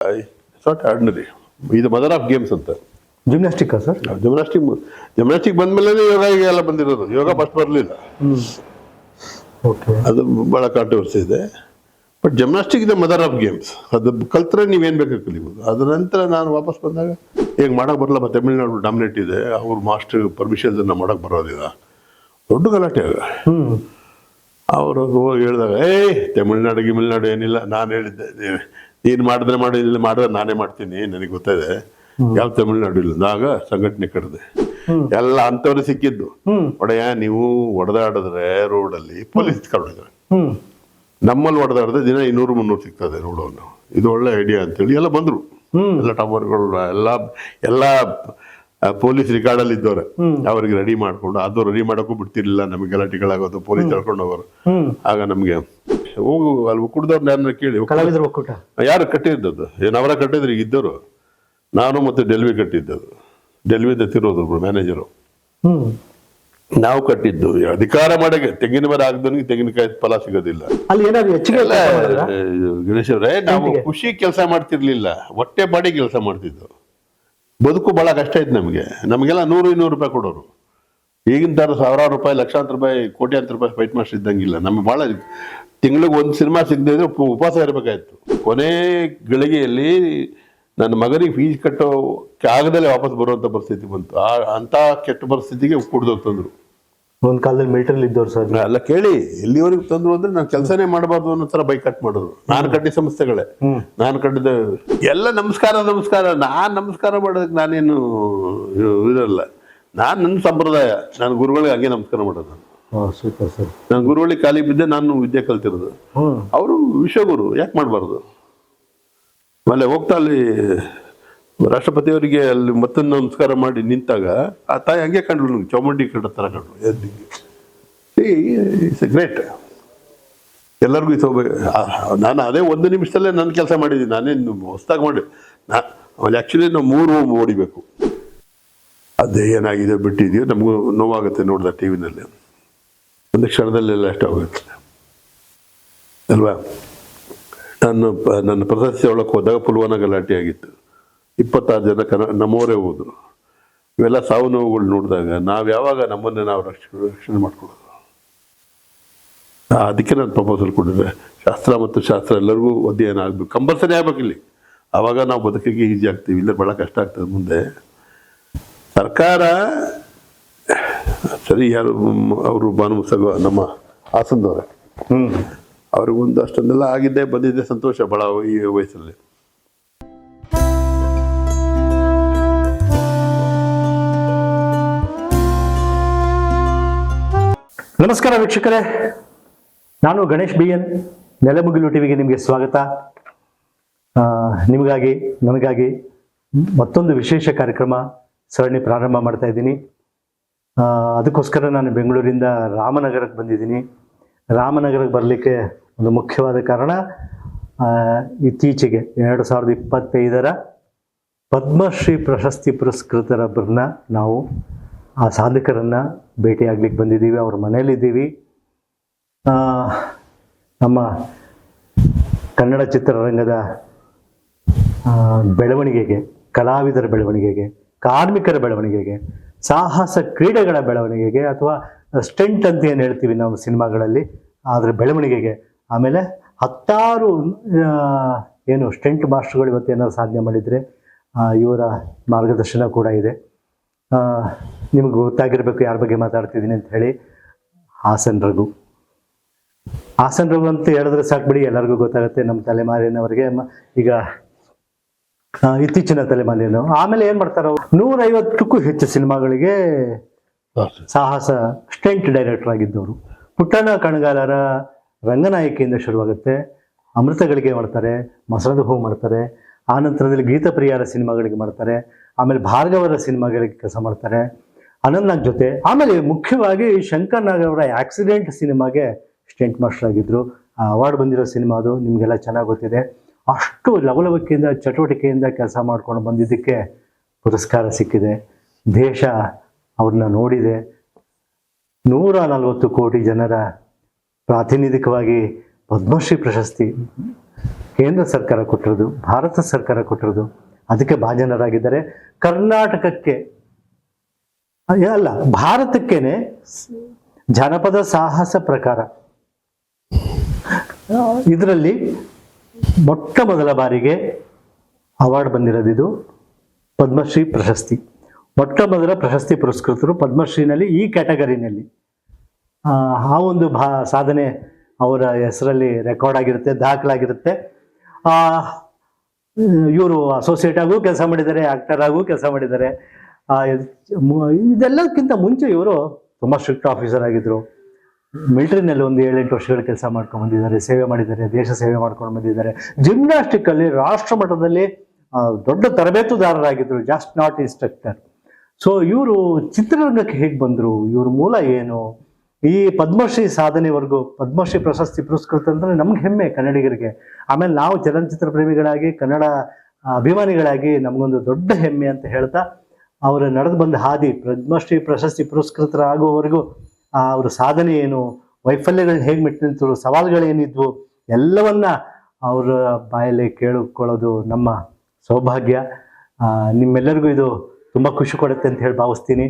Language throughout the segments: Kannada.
ಇಟ್ಸ್ ನಾಟ್ ಆರ್ಡಿನರಿ ಇದು ಮದರ್ ಆಫ್ ಗೇಮ್ಸ್ ಅಂತ. ಜಿಮ್ನಾಸ್ಟಿಕ್ ಸರ್ ಜಿಮ್ನಾಸ್ಟಿಕ್ ಜಿಮ್ನಾಸ್ಟಿಕ್ ಬಂದ್ಮೇಲೆ ಯೋಗ ಈಗ ಎಲ್ಲ ಬಂದಿರೋದು. ಯೋಗ ಫಸ್ಟ್ ಬರಲಿಲ್ಲ. ಅದು ಭಾಳ ಕಾಂಟ್ರವರ್ಸಿ ಇದೆ. ಬಟ್ ಜಿಮ್ನಾಸ್ಟಿಕ್ ಇದೆ ಮದರ್ ಆಫ್ ಗೇಮ್ಸ್ ಅದು ಕಲ್ತ್ರೆ ನೀವೇನು ಬೇಕು ಕಲಿಬೋದು ಅದ ನಂತರ ನಾನು ವಾಪಸ್ ಬಂದಾಗ ಈಗ ಮಾಡಕ್ಕೆ ಬರಲ್ಲ ಮತ್ತೆ ತಮಿಳ್ನಾಡು ಡಾಮಿನೇಟ್ ಇದೆ. ಅವ್ರ ಮಾಸ್ಟರ್ ಪರ್ಮಿಷನ್ಸ್ ಮಾಡೋಕೆ ಬರೋದಿಲ್ಲ. ದೊಡ್ಡ ಗಲಾಟೆ ಆಗ ಅವರು ಹೋಗಿ ಹೇಳಿದಾಗ ಏಯ್ ತಮಿಳ್ನಾಡು ಗಿಮಿಳ್ನಾಡು ಏನಿಲ್ಲ ನಾನು ಹೇಳಿದ್ದೆ ನೀನು ಮಾಡಿದ್ರೆ ಮಾಡಿ ಇಲ್ಲಿ ಮಾಡಿದ್ರೆ ನಾನೇ ಮಾಡ್ತೀನಿ ನನಗೆ ಗೊತ್ತಿದೆ ಯಾವ ತಮಿಳ್ನಾಡು ಇಲ್ಲ ಆಗ ಸಂಘಟನೆ ಕರೆದೆ ಎಲ್ಲ ಅಂಥವ್ರು ಸಿಕ್ಕಿದ್ದು. ಒಡೆಯ ನೀವು ರೋಡ್ ರೋಡಲ್ಲಿ ಪೊಲೀಸ್ ಕರ್ಕೊಂಡಿದ್ದಾರೆ ನಮ್ಮಲ್ಲಿ ಹೊಡೆದಾಡಿದ್ರೆ ದಿನ ಇನ್ನೂರು ಮುನ್ನೂರು ಸಿಗ್ತದೆ ರೋಡವನ್ನು ಇದು ಒಳ್ಳೆ ಐಡಿಯಾ ಅಂತೇಳಿ ಎಲ್ಲ ಬಂದರು. ಎಲ್ಲ ಟವರ್ಗಳು ಎಲ್ಲ ಎಲ್ಲ ಪೊಲೀಸ್ ರಿಕಾರ್ಡಲ್ಲಿ ಇದ್ದವ್ರೆ. ಅವ್ರಿಗೆ ರೆಡಿ ಮಾಡ್ಕೊಂಡು ಅದು ರೆಡಿ ಮಾಡೋಕ್ಕೂ ಬಿಡ್ತಿರ್ಲಿಲ್ಲ ನಮಗೆ ಗಲಾಟೆಗಳಾಗೋದು ಪೊಲೀಸ್ ತಳ್ಕೊಂಡವರು ಹೋಗೋರು. ಆಗ ನಮ್ಗೆ ಹೋಗು ಅಲ್ಲಿ ಯಾರನ್ನ ಕೇಳಿ ಒಕ್ಕೂಟ. ಯಾರು ಕಟ್ಟಿದ್ದದ್ದು? ಏನವರ ಕಟ್ಟಿದ್ರು ಈಗ ಇದ್ದರು ನಾನು ಮತ್ತೆ ಡೆಲ್ವಿ ಕಟ್ಟಿದ್ದದ್ದು. ಡೆಲ್ವಿದ ತಿರೋದು ಮ್ಯಾನೇಜರು ಹ್ಮ್. ನಾವು ಕಟ್ಟಿದ್ದು ಅಧಿಕಾರ ಮಾಡಕ್ಕೆ ತೆಂಗಿನ ಮರ ಆಗದವನಿಗೆ ತೆಂಗಿನಕಾಯಿ ಫಲ ಸಿಗೋದಿಲ್ಲ. ಅಲ್ಲಿ? ಗಣೇಶ್ ಅವರೇ ನಾವು ಖುಷಿ ಕೆಲಸ ಮಾಡ್ತಿರ್ಲಿಲ್ಲ. ಹೊಟ್ಟೆ ಬಾಡಿ ಕೆಲಸ ಮಾಡ್ತಿದ್ದು. ಬದುಕು ಭಾಳ ಕಷ್ಟ ಇತ್ತು ನಮಗೆ. ನಮಗೆಲ್ಲ ನೂರು ಇನ್ನೂರು ರೂಪಾಯಿ ಕೊಡೋರು. ಈಗಿನ ಥರ ಸಾವಿರಾರು ರೂಪಾಯಿ, ಲಕ್ಷಾಂತರ ರೂಪಾಯಿ, ಕೋಟ್ಯಾಂತರ ರೂಪಾಯಿ ಫೈಟ್ ಮಾಸ್ಟರ್ ಇದ್ದಂಗಿಲ್ಲ. ನಮ್ಗೆ ಭಾಳ ತಿಂಗಳಿಗೆ ಒಂದು ಸಿನಿಮಾ ಸಿಗದೆ ಇದ್ರೆ ಉಪ- ಉಪವಾಸ ಇರಬೇಕಾಯ್ತು. ಕೊನೆ ಗಳಿಗೆಯಲ್ಲಿ ನನ್ನ ಮಗನಿಗೆ ಫೀಸ್ ಕಟ್ಟೋ ಕಾಗದಲ್ಲೇ ವಾಪಸ್ ಬರುವಂಥ ಪರಿಸ್ಥಿತಿ ಬಂತು. ಆ ಅಂಥ ಕೆಟ್ಟ ಪರಿಸ್ಥಿತಿಗೆ ಕುಡ್ದೋಗಿ ತಂದರು. ಒಂದ್ ಕಾಲದಲ್ಲಿ ಮಿಲಿಟರಿ ಇದ್ದವ್ರು ಸರ್. ಅಲ್ಲ ಕೇಳಿ ಎಲ್ಲಿವರೆಗೂ ತಂದ್ರು ಅಂದ್ರೆ ನಾನು ಕೆಲಸನೇ ಮಾಡಬಾರ್ದು ಅನ್ನೋ ತರ ಬೈಕಟ್ ಮಾಡೋದು. ನಾನು ಕಟ್ಟಿದ ಸಂಸ್ಥೆಗಳೇ. ನಾನು ಕಟ್ಟಿದ ಎಲ್ಲ ನಮಸ್ಕಾರ ನಮಸ್ಕಾರ. ನಾನ್ ನಮಸ್ಕಾರ ಮಾಡೋದಕ್ಕೆ ನಾನೇನು ಇರಲ್ಲ. ನಾನು ನನ್ನ ಸಂಪ್ರದಾಯ. ನಾನು ಗುರುಗಳಿಗೆ ಹಂಗೆ ನಮಸ್ಕಾರ ಮಾಡೋದು ನಾನು. ಸೂಪರ್ ಸರ್ ನಾನು ಗುರುಗಳಿಗೆ ಖಾಲಿ ಬಿದ್ದೆ ನಾನು ವಿದ್ಯೆ ಕಲ್ತಿರೋದು. ಅವರು ವಿಶ್ವಗುರು ಯಾಕೆ ಮಾಡಬಾರ್ದು? ಆಮೇಲೆ ಹೋಗ್ತಾ ಅಲ್ಲಿ ರಾಷ್ಟ್ರಪತಿಯವರಿಗೆ ಅಲ್ಲಿ ಮತ್ತೊಂದು ನಮಸ್ಕಾರ ಮಾಡಿ ನಿಂತಾಗ, ಆ ತಾಯಿ ಹಂಗೆ ಕಂಡ್ರು ನಂಗೆ ಚಾಮುಂಡಿ ಕಂಡ ಥರ ಎದ್ದಿಗೆ. ಇಟ್ಸ್ ಗ್ರೇಟ್ ಎಲ್ಲರಿಗೂ ಇದು. ನಾನು ಅದೇ ಒಂದು ನಿಮಿಷದಲ್ಲೇ ನನ್ನ ಕೆಲಸ ಮಾಡಿದ್ದೀನಿ. ನಾನೇನು ಹೊಸ್ದಾಗಿ ಮಾಡಿ ನಾ ಆಮೇಲೆ ಆ್ಯಕ್ಚುಲಿ ನಾವು ಮೂರು ಓಡಿಬೇಕು. ಅದೇ ಏನಾಗಿದೆ ಬಿಟ್ಟಿದೆಯೋ ನಮಗೂ ನೋವಾಗುತ್ತೆ ನೋಡಿದ ಟಿ ವಿನಲ್ಲಿ. ಒಂದು ಕ್ಷಣದಲ್ಲೆಲ್ಲ ಅಷ್ಟು ಹೋಗುತ್ತೆ. ಅಲ್ವಾ? ನಾನು ನನ್ನ ಪ್ರಶಸ್ತಿ ಒಳಕ್ಕೆ ಹೋದಾಗ ಪುಲ್ವಾನ ಗಲಾಟೆ ಆಗಿತ್ತು. ಇಪ್ಪತ್ತಾರು ಜನ ಕನ ನಮ್ಮವರೇ ಹೋದ್ರು. ಇವೆಲ್ಲ ಸಾವು ನೋವುಗಳು ನೋಡಿದಾಗ ನಾವು ಯಾವಾಗ ನಮ್ಮನ್ನೇ ನಾವು ರಕ್ಷಣೆ ರಕ್ಷಣೆ ಮಾಡ್ಕೊಳ್ಳೋದು ಅದಕ್ಕೆ ನಾನು ಪ್ರಪೋಸಲ್ ಕೊಟ್ಟಿದ್ದೆ. ಶಾಸ್ತ್ರ ಮತ್ತು ಶಾಸ್ತ್ರ ಎಲ್ಲರಿಗೂ ಅಧ್ಯಯನ ಆಗಬೇಕು. ಕಂಪಲ್ಸರಿ ಆಗ್ಬೇಕು ಇಲ್ಲಿ. ಆವಾಗ ನಾವು ಬದುಕಿಗೆ ಈಜಿ ಆಗ್ತೀವಿ. ಇಲ್ಲ ಭಾಳ ಕಷ್ಟ ಆಗ್ತದೆ ಮುಂದೆ. ಸರ್ಕಾರ ಸರಿ ಯಾರು ಅವರು ಭಾನುಮುಸಗ ನಮ್ಮ ಹಾಸನದವ್ರೆ. ಹ್ಮ್. ಅವ್ರಿಗೊಂದು ಅಷ್ಟೊಂದೆಲ್ಲ ಆಗಿದ್ದೆ ಬಂದಿದ್ದೆ ಸಂತೋಷ ಭಾಳ ಈ ವಯಸ್ಸಲ್ಲಿ. ನಮಸ್ಕಾರ ವೀಕ್ಷಕರೇ. ನಾನು ಗಣೇಶ್ ಬಿ ಎನ್ ನೆಲಮುಗಿಲು ಟಿವಿಗೆ ನಿಮಗೆ ಸ್ವಾಗತ. ನಿಮಗಾಗಿ, ನನಗಾಗಿ ಮತ್ತೊಂದು ವಿಶೇಷ ಕಾರ್ಯಕ್ರಮ ಸರಣಿ ಪ್ರಾರಂಭ ಮಾಡ್ತಾ ಇದ್ದೀನಿ. ಅದಕ್ಕೋಸ್ಕರ ನಾನು ಬೆಂಗಳೂರಿಂದ ರಾಮನಗರಕ್ಕೆ ಬಂದಿದ್ದೀನಿ. ರಾಮನಗರಕ್ಕೆ ಬರಲಿಕ್ಕೆ ಒಂದು ಮುಖ್ಯವಾದ ಕಾರಣ ಇತ್ತೀಚೆಗೆ ಎರಡು ಸಾವಿರದ ಇಪ್ಪತ್ತೈದರ ಪದ್ಮಶ್ರೀ ಪ್ರಶಸ್ತಿ ಪುರಸ್ಕೃತರೊಬ್ಬರನ್ನ ನಾವು ಆ ಸಾಧಕರನ್ನು ಭೇಟಿಯಾಗ್ಲಿಕ್ಕೆ ಬಂದಿದ್ದೀವಿ ಅವ್ರ ಮನೆಯಲ್ಲಿದ್ದೀವಿ. ಆ, ನಮ್ಮ ಕನ್ನಡ ಚಿತ್ರರಂಗದ ಬೆಳವಣಿಗೆಗೆ ಕಲಾವಿದರ ಬೆಳವಣಿಗೆಗೆ ಕಾರ್ಮಿಕರ ಬೆಳವಣಿಗೆಗೆ ಸಾಹಸ ಕ್ರೀಡೆಗಳ ಬೆಳವಣಿಗೆಗೆ ಅಥವಾ ಸ್ಟೆಂಟ್ ಅಂತ ಏನು ಹೇಳ್ತೀವಿ ನಾವು ಸಿನಿಮಾಗಳಲ್ಲಿ ಅದರ ಬೆಳವಣಿಗೆಗೆ. ಆಮೇಲೆ ಹತ್ತಾರು ಏನು ಸ್ಟೆಂಟ್ ಮಾಸ್ಟರ್ಗಳು ಇವತ್ತೇನಾದ್ರು ಸಾಧನೆ ಮಾಡಿದರೆ ಇವರ ಮಾರ್ಗದರ್ಶನ ಕೂಡ ಇದೆ. ನಿಮ್ಗೆ ಗೊತ್ತಾಗಿರಬೇಕು ಯಾರ ಬಗ್ಗೆ ಮಾತಾಡ್ತಿದ್ದೀನಿ ಅಂತ ಹೇಳಿ. ಹಾಸನ್ ರಘು. ಹಾಸನ್ ರಘು ಅಂತ ಹೇಳಿದ್ರೆ ಸಾಕು ಬಿಡಿ, ಎಲ್ಲರಿಗೂ ಗೊತ್ತಾಗುತ್ತೆ ನಮ್ಮ ತಲೆಮಾರಿನವರಿಗೆ. ಈಗ ಇತ್ತೀಚಿನ ತಲೆಮಾರಿನ ಆಮೇಲೆ ಏನು ಮಾಡ್ತಾರೆ ನೂರೈವತ್ತಕ್ಕೂ ಹೆಚ್ಚು ಸಿನಿಮಾಗಳಿಗೆ ಸಾಹಸ, ಸ್ಟೆಂಟ್ ಡೈರೆಕ್ಟರ್ ಆಗಿದ್ದವರು. ಪುಟ್ಟಣ್ಣ ಕಣಗಾಲರ ರಂಗನಾಯಕಿಯಿಂದ ಶುರುವಾಗುತ್ತೆ. ಅಮೃತಗಳಿಗೆ ಮಾಡ್ತಾರೆ ಮಸರದ ಹೂ ಮಾಡ್ತಾರೆ. ಆ ನಂತರದಲ್ಲಿ ಗೀತಪ್ರಿಯರ ಸಿನಿಮಾಗಳಿಗೆ ಮಾಡ್ತಾರೆ. ಆಮೇಲೆ ಭಾರ್ಗವರ ಸಿನಿಮಾಗಳಿಗೆ ಕೆಲಸ ಮಾಡ್ತಾರೆ. ಅನಂತ್ನಾಗ್ ಜೊತೆ, ಆಮೇಲೆ ಮುಖ್ಯವಾಗಿ ಶಂಕರ್ ನಾಗ್ ಅವರ ಆಕ್ಸಿಡೆಂಟ್ ಸಿನಿಮಾಗೆ ಸ್ಟೆಂಟ್ ಮಾಸ್ಟರ್ ಆಗಿದ್ರು. ಆ ಅವಾರ್ಡ್ ಬಂದಿರೋ ಸಿನಿಮಾ ಅದು, ನಿಮಗೆಲ್ಲ ಚೆನ್ನಾಗಿ ಗೊತ್ತಿದೆ. ಅಷ್ಟು ಲವಲವಿಕೆಯಿಂದ, ಚಟುವಟಿಕೆಯಿಂದ ಕೆಲಸ ಮಾಡ್ಕೊಂಡು ಬಂದಿದ್ದಕ್ಕೆ ಪುರಸ್ಕಾರ ಸಿಕ್ಕಿದೆ. ದೇಶ ಅವ್ರನ್ನ ನೋಡಿದೆ. ನೂರ ನಲವತ್ತು ಕೋಟಿ ಜನರ ಪ್ರಾತಿನಿಧಿಕವಾಗಿ ಪದ್ಮಶ್ರೀ ಪ್ರಶಸ್ತಿ ಕೇಂದ್ರ ಸರ್ಕಾರ ಕೊಟ್ಟಿರೋದು, ಭಾರತ ಸರ್ಕಾರ ಕೊಟ್ಟಿರೋದು. ಅದಕ್ಕೆ ಭಾಜನರಾಗಿದ್ದಾರೆ. ಕರ್ನಾಟಕಕ್ಕೆ ಅಲ್ಲ, ಭಾರತಕ್ಕೇನೆ ಜನಪದ ಸಾಹಸ ಪ್ರಕಾರ. ಇದರಲ್ಲಿ ಮೊಟ್ಟ ಮೊದಲ ಬಾರಿಗೆ ಅವಾರ್ಡ್ ಬಂದಿರೋದು ಇದು ಪದ್ಮಶ್ರೀ ಪ್ರಶಸ್ತಿ. ಮೊಟ್ಟ ಮೊದಲ ಪ್ರಶಸ್ತಿ ಪುರಸ್ಕೃತರು ಪದ್ಮಶ್ರೀನಲ್ಲಿ ಈ ಕ್ಯಾಟಗರಿನಲ್ಲಿ. ಆ ಒಂದು ಭಾ, ಸಾಧನೆ ಅವರ ಹೆಸರಲ್ಲಿ ರೆಕಾರ್ಡ್ ಆಗಿರುತ್ತೆ, ದಾಖಲಾಗಿರುತ್ತೆ. ಇವರು ಅಸೋಸಿಯೇಟ್ ಆಗೂ ಕೆಲಸ ಮಾಡಿದ್ದಾರೆ ಆಕ್ಟರ್ ಆಗೂ ಕೆಲಸ ಮಾಡಿದ್ದಾರೆ. ಆ, ಇದೆಲ್ಲಕ್ಕಿಂತ ಮುಂಚೆ ಇವರು ತುಂಬ ಸ್ಟ್ರಿಕ್ಟ್ ಆಫೀಸರ್ ಆಗಿದ್ರು. ಮಿಲಿಟರಿನಲ್ಲಿ ಒಂದು ಏಳೆಂಟು ವರ್ಷಗಳ ಕೆಲಸ ಮಾಡ್ಕೊಂಡು ಬಂದಿದ್ದಾರೆ ಸೇವೆ ಮಾಡಿದ್ದಾರೆ ದೇಶ ಸೇವೆ ಮಾಡ್ಕೊಂಡು ಬಂದಿದ್ದಾರೆ. ಜಿಮ್ನಾಸ್ಟಿಕ್ ಅಲ್ಲಿ ರಾಷ್ಟ್ರ ಮಟ್ಟದಲ್ಲಿ ದೊಡ್ಡ ತರಬೇತುದಾರರಾಗಿದ್ರು ಜಸ್ಟ್ ನಾಟ್ ಇನ್ಸ್ಟ್ರಕ್ಟರ್ ಸೊ ಇವರು ಚಿತ್ರರಂಗಕ್ಕೆ ಹೇಗೆ ಬಂದರು ಇವ್ರ ಮೂಲ ಏನು? ಈ ಪದ್ಮಶ್ರೀ ಸಾಧನೆವರೆಗೂ, ಪದ್ಮಶ್ರೀ ಪ್ರಶಸ್ತಿ ಪುರಸ್ಕೃತ ಅಂದ್ರೆ ನಮ್ಗೆ ಹೆಮ್ಮೆ ಕನ್ನಡಿಗರಿಗೆ. ಆಮೇಲೆ ನಾವು ಚಲನಚಿತ್ರ ಪ್ರೇಮಿಗಳಾಗಿ, ಕನ್ನಡ ಅಭಿಮಾನಿಗಳಾಗಿ ನಮಗೊಂದು ದೊಡ್ಡ ಹೆಮ್ಮೆ ಅಂತ ಹೇಳ್ತಾ, ಅವರು ನಡೆದು ಬಂದ ಹಾದಿ ಪದ್ಮಶ್ರೀ ಪ್ರಶಸ್ತಿ ಪುರಸ್ಕೃತರಾಗುವವರೆಗೂ ಅವ್ರ ಸಾಧನೆ ಏನು ವೈಫಲ್ಯಗಳನ್ನ ಹೇಗೆ ಮೆಟ್ಟಿ ನಿಂತರು ಸವಾಲುಗಳೇನಿದ್ವು ಎಲ್ಲವನ್ನ ಅವರ ಬಾಯಲ್ಲಿ ಕೇಳಿಕೊಳ್ಳೋದು ನಮ್ಮ ಸೌಭಾಗ್ಯ. ನಿಮ್ಮೆಲ್ಲರಿಗೂ ಇದು ತುಂಬ ಖುಷಿ ಕೊಡುತ್ತೆ ಅಂತ ಹೇಳಿ ಭಾವಿಸ್ತೀನಿ.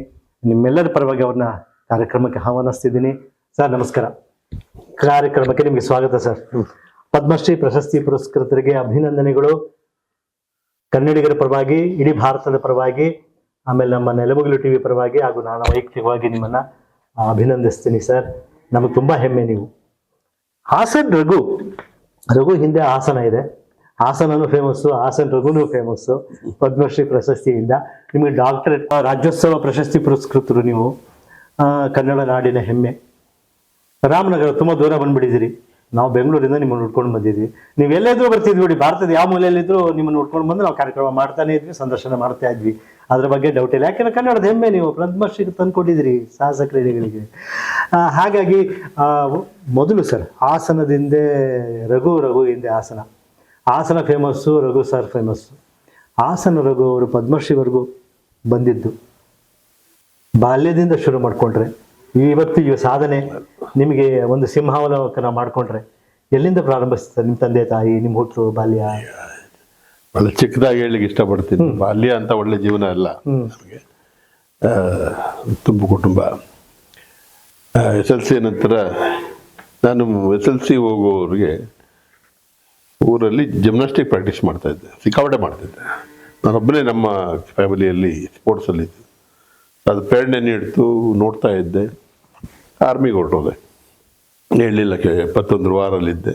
ನಿಮ್ಮೆಲ್ಲರ ಪರವಾಗಿ ಅವ್ರನ್ನ ಕಾರ್ಯಕ್ರಮಕ್ಕೆ ಆಹ್ವಾನಿಸ್ತಿದ್ದೀನಿ. ಸರ್, ನಮಸ್ಕಾರ. ಕಾರ್ಯಕ್ರಮಕ್ಕೆ ನಿಮಗೆ ಸ್ವಾಗತ, ಸರ್. ಪದ್ಮಶ್ರೀ ಪ್ರಶಸ್ತಿ ಪುರಸ್ಕೃತರಿಗೆ ಅಭಿನಂದನೆಗಳು. ಕನ್ನಡಿಗರ ಪರವಾಗಿ, ಇಡೀ ಭಾರತದ ಪರವಾಗಿ, ಆಮೇಲೆ ನಮ್ಮ ನೆಲಮುಗಿಲು ಟಿವಿ ಪರವಾಗಿ ಹಾಗೂ ನಾನು ವೈಯಕ್ತಿಕವಾಗಿ ನಿಮ್ಮನ್ನ ಅಭಿನಂದಿಸ್ತೀನಿ, ಸರ್. ನಮಗೆ ತುಂಬಾ ಹೆಮ್ಮೆ ನೀವು. ಹಾಸನ್ ರಘು ರಘು ಹಿಂದೆ ಹಾಸನ ಇದೆ. ಹಾಸನನು ಫೇಮಸ್ಸು ಹಾಸನ್ ರಘುನು ಫೇಮಸ್ಸು ಪದ್ಮಶ್ರೀ ಪ್ರಶಸ್ತಿಯಿಂದ ನಿಮಗೆ ಡಾಕ್ಟರೇಟ್, ರಾಜ್ಯೋತ್ಸವ ಪ್ರಶಸ್ತಿ ಪುರಸ್ಕೃತರು ನೀವು. ಕನ್ನಡ ನಾಡಿನ ಹೆಮ್ಮೆ. ರಾಮನಗರ ತುಂಬ ದೂರ ಬಂದ್ಬಿಟ್ಟಿದ್ದೀರಿ. ನಾವು ಬೆಂಗಳೂರಿಂದ ನಿಮ್ಮನ್ನು ನೋಡ್ಕೊಂಡು ಬಂದಿದ್ವಿ ನೀವು ಎಲ್ಲೆದ್ರೂ ಬರ್ತಿದ್ವಿ ನೋಡಿ, ಭಾರತದ ಯಾವ ಮೂಲೆಯಲ್ಲಿದ್ದರೂ ನಿಮ್ಮನ್ನು ನೋಡ್ಕೊಂಡು ಬಂದು ನಾವು ಕಾರ್ಯಕ್ರಮ ಮಾಡ್ತಾನೆ ಇದ್ವಿ, ಸಂದರ್ಶನ ಮಾಡ್ತಾ ಇದ್ವಿ. ಅದ್ರ ಬಗ್ಗೆ ಡೌಟ್ ಇಲ್ಲ. ಯಾಕೆಂದ್ರೆ ಕನ್ನಡದ ಹೆಮ್ಮೆ ನೀವು ಪದ್ಮಶ್ರೀ ತಂದುಕೊಟ್ಟಿದ್ದೀರಿ ಸಾಹಸ ಕ್ರೀಡೆಗಳಿಗೆ. ಹಾಗಾಗಿ ಮೊದಲು ಸರ್ ಆಸನದಿಂದ ರಘು ರಘು ಹಿಂದೆ Hassan. Hassan famous Raghu sir famous Hassan Raghu ಅವರು ಪದ್ಮಶ್ರೀವರೆಗೂ ಬಂದಿದ್ದು. ಬಾಲ್ಯದಿಂದ ಶುರು ಮಾಡ್ಕೊಂಡ್ರೆ ಇವತ್ತಿಗೆ ಸಾಧನೆ ನಿಮಗೆ ಒಂದು ಸಿಂಹಾವಲೋಕನ ಮಾಡ್ಕೊಂಡ್ರೆ ಎಲ್ಲಿಂದ ಪ್ರಾರಂಭಿಸ್ತಾರೆ ನಿಮ್ಮ ತಂದೆ ತಾಯಿ ನಿಮ್ಮ ಹುಟ್ಟು ಬಾಲ್ಯ? ಬಹಳ ಚಿಕ್ಕದಾಗಿ ಹೇಳಲಿಕ್ಕೆ ಇಷ್ಟಪಡ್ತೀನಿ. ಬಾಲ್ಯ ಅಂತ ಒಳ್ಳೆ ಜೀವನ ಅಲ್ಲ. ನಮಗೆ ತುಂಬ ಕುಟುಂಬ. ಎಸ್ ಎಲ್ ಸಿ ನಂತರ ನಾನು ಎಸ್ ಎಲ್ ಸಿ ಹೋಗುವವ್ರಿಗೆ ಊರಲ್ಲಿ ಜಿಮ್ನಾಸ್ಟಿಕ್ ಪ್ರಾಕ್ಟೀಸ್ ಮಾಡ್ತಾ ಇದ್ದೆ. ಸಿಕ್ಕಾಪಟ್ಟೆ ಮಾಡ್ತಿದ್ದೆ. ನಾನೊಬ್ಬನೇ ನಮ್ಮ ಫ್ಯಾಮಿಲಿಯಲ್ಲಿ ಸ್ಪೋರ್ಟ್ಸಲ್ಲಿ ಇದ್ದೆ. ಅದು ಪ್ರೇರಣೆ ನೀಡ್ತು, ನೋಡ್ತಾ ಇದ್ದೆ. ಆರ್ಮಿಗೆ ಹೊರಟೋದೆ. ಹೇಳಲಿಲ್ಲ ಎಪ್ಪತ್ತೊಂದರ ವಾರಲ್ಲಿದ್ದೆ.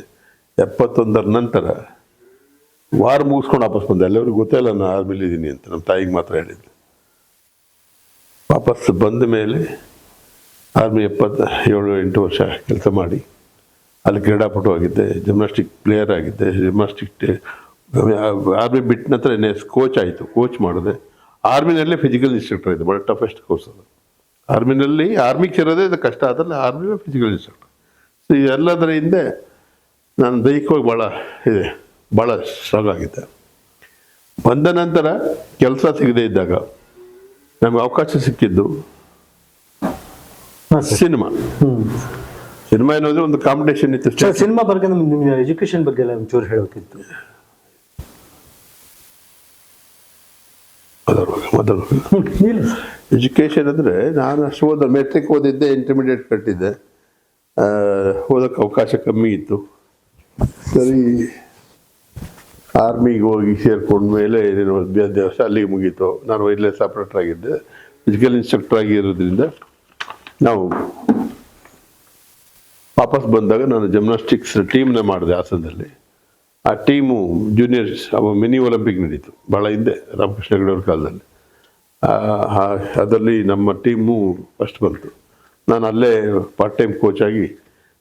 ಎಪ್ಪತ್ತೊಂದರ ನಂತರ ವಾರ ಮುಗಿಸ್ಕೊಂಡು ವಾಪಸ್ ಬಂದೆ. ಎಲ್ಲರಿಗೂ ಗೊತ್ತೇ ಇಲ್ಲ, ನಾನು ಆರ್ಮಿಲಿದ್ದೀನಿ ಅಂತ. ನಮ್ಮ ತಾಯಿಗೆ ಮಾತ್ರ ಹೇಳಿದ್ದೆ. ವಾಪಸ್ ಬಂದ ಮೇಲೆ ಆರ್ಮಿ ಎಪ್ಪತ್ತ, ಏಳು, ಎಂಟು ವರ್ಷ ಕೆಲಸ ಮಾಡಿ. ಅಲ್ಲಿ ಕ್ರೀಡಾಪಟು ಆಗಿದ್ದೆ ಜಿಮ್ನಾಸ್ಟಿಕ್ ಪ್ಲೇಯರ್ ಆಗಿದ್ದೆ. ಜಿಮ್ನಾಸ್ಟಿಕ್ ಆರ್ಮಿ ಬಿಟ್ಟ ನಂತರ ಕೋಚ್ ಆಯಿತು. ಕೋಚ್ ಮಾಡಿದೆ. ಆರ್ಮಿನಲ್ಲೇ ಫಿಸಿಕಲ್ ಇನ್ಸ್ಟ್ರಕ್ಟರ್ ಇದೆ ಭಾಳ ಟಫೆಸ್ಟ್ ಕೋರ್ಸ್ ಅದು. ಆರ್ಮಿನಲ್ಲಿ ಆರ್ಮಿಗೆ ಸೇರೋದೇ ಇದು ಕಷ್ಟ ಆದಲ್ಲಿ ಆರ್ಮಿ ಫಿಸಿಕಲ್ ಇನ್ಸ್ಟ್ರಕ್ಟರ್ ಸೊ ಇದೆಲ್ಲದರ ಹಿಂದೆ ನಾನು ದೈಹಿಕವಾಗಿ ಭಾಳ ಇದೆ ಭಾಳ ಸ್ಟ್ರಾಂಗ್ ಆಗಿದ್ದೆ. ಬಂದ ನಂತರ ಕೆಲಸ ಸಿಗದೇ ಇದ್ದಾಗ ನಮಗೆ ಅವಕಾಶ ಸಿಕ್ಕಿದ್ದು ಸಿನಿಮಾ ಸಿನಿಮಾ ಏನಂದ್ರೆ ಒಂದು ಕಾಂಪಿಟೇಷನ್ ಇತ್ತು. ಸಿನಿಮಾ ಬಗ್ಗೆ ಎಜುಕೇಶನ್ ಬಗ್ಗೆ ಎಲ್ಲ ಒಂಚೂರು ಹೇಳೋಕಿತ್ತು ಎಜುಕೇಷನ್ ಅಂದರೆ ನಾನು ಅಷ್ಟು ಓದ ಮೆಟ್ರಿಕ್ ಓದಿದ್ದೆ ಇಂಟರ್ಮೀಡಿಯೇಟ್ ಕಟ್ಟಿದ್ದೆ. ಓದಕ್ಕೆ ಅವಕಾಶ ಕಮ್ಮಿ ಇತ್ತು. ಸರಿ ಆರ್ಮಿಗೆ ಹೋಗಿ ಸೇರ್ಕೊಂಡ್ಮೇಲೆ ಏನೇನು ಹದಿನೈದು ವರ್ಷ ಅಲ್ಲಿಗೆ ಮುಗೀತು. ನಾನು ಇಲ್ಲೇ ಆಪ್ರೇಟರ್ ಆಗಿದ್ದೆ. ಫಿಸಿಕಲ್ ಇನ್ಸ್ಟ್ರಕ್ಟರ್ ಆಗಿರೋದ್ರಿಂದ ನಾವು ವಾಪಸ್ ಬಂದಾಗ ನಾನು ಜಿಮ್ನಾಸ್ಟಿಕ್ಸ್ ಟೀಮ್ನ ಮಾಡಿದೆ ಹಾಸನದಲ್ಲಿ. ಆ ಟೀಮು ಜೂನಿಯರ್ಸ್ ಅವ ಮಿನಿ ಒಲಿಂಪಿಕ್ ನಡೀತು. ಭಾಳ ಹಿಂದೆ ರಾಮಕೃಷ್ಣ ಹೆಗಡೆಯವ್ರ ಕಾಲದಲ್ಲಿ. ಅದರಲ್ಲಿ ನಮ್ಮ ಟೀಮು ಫಸ್ಟ್ ಬಂತು. ನಾನು ಅಲ್ಲೇ ಪಾರ್ಟ್ ಟೈಮ್ ಕೋಚ್ ಆಗಿ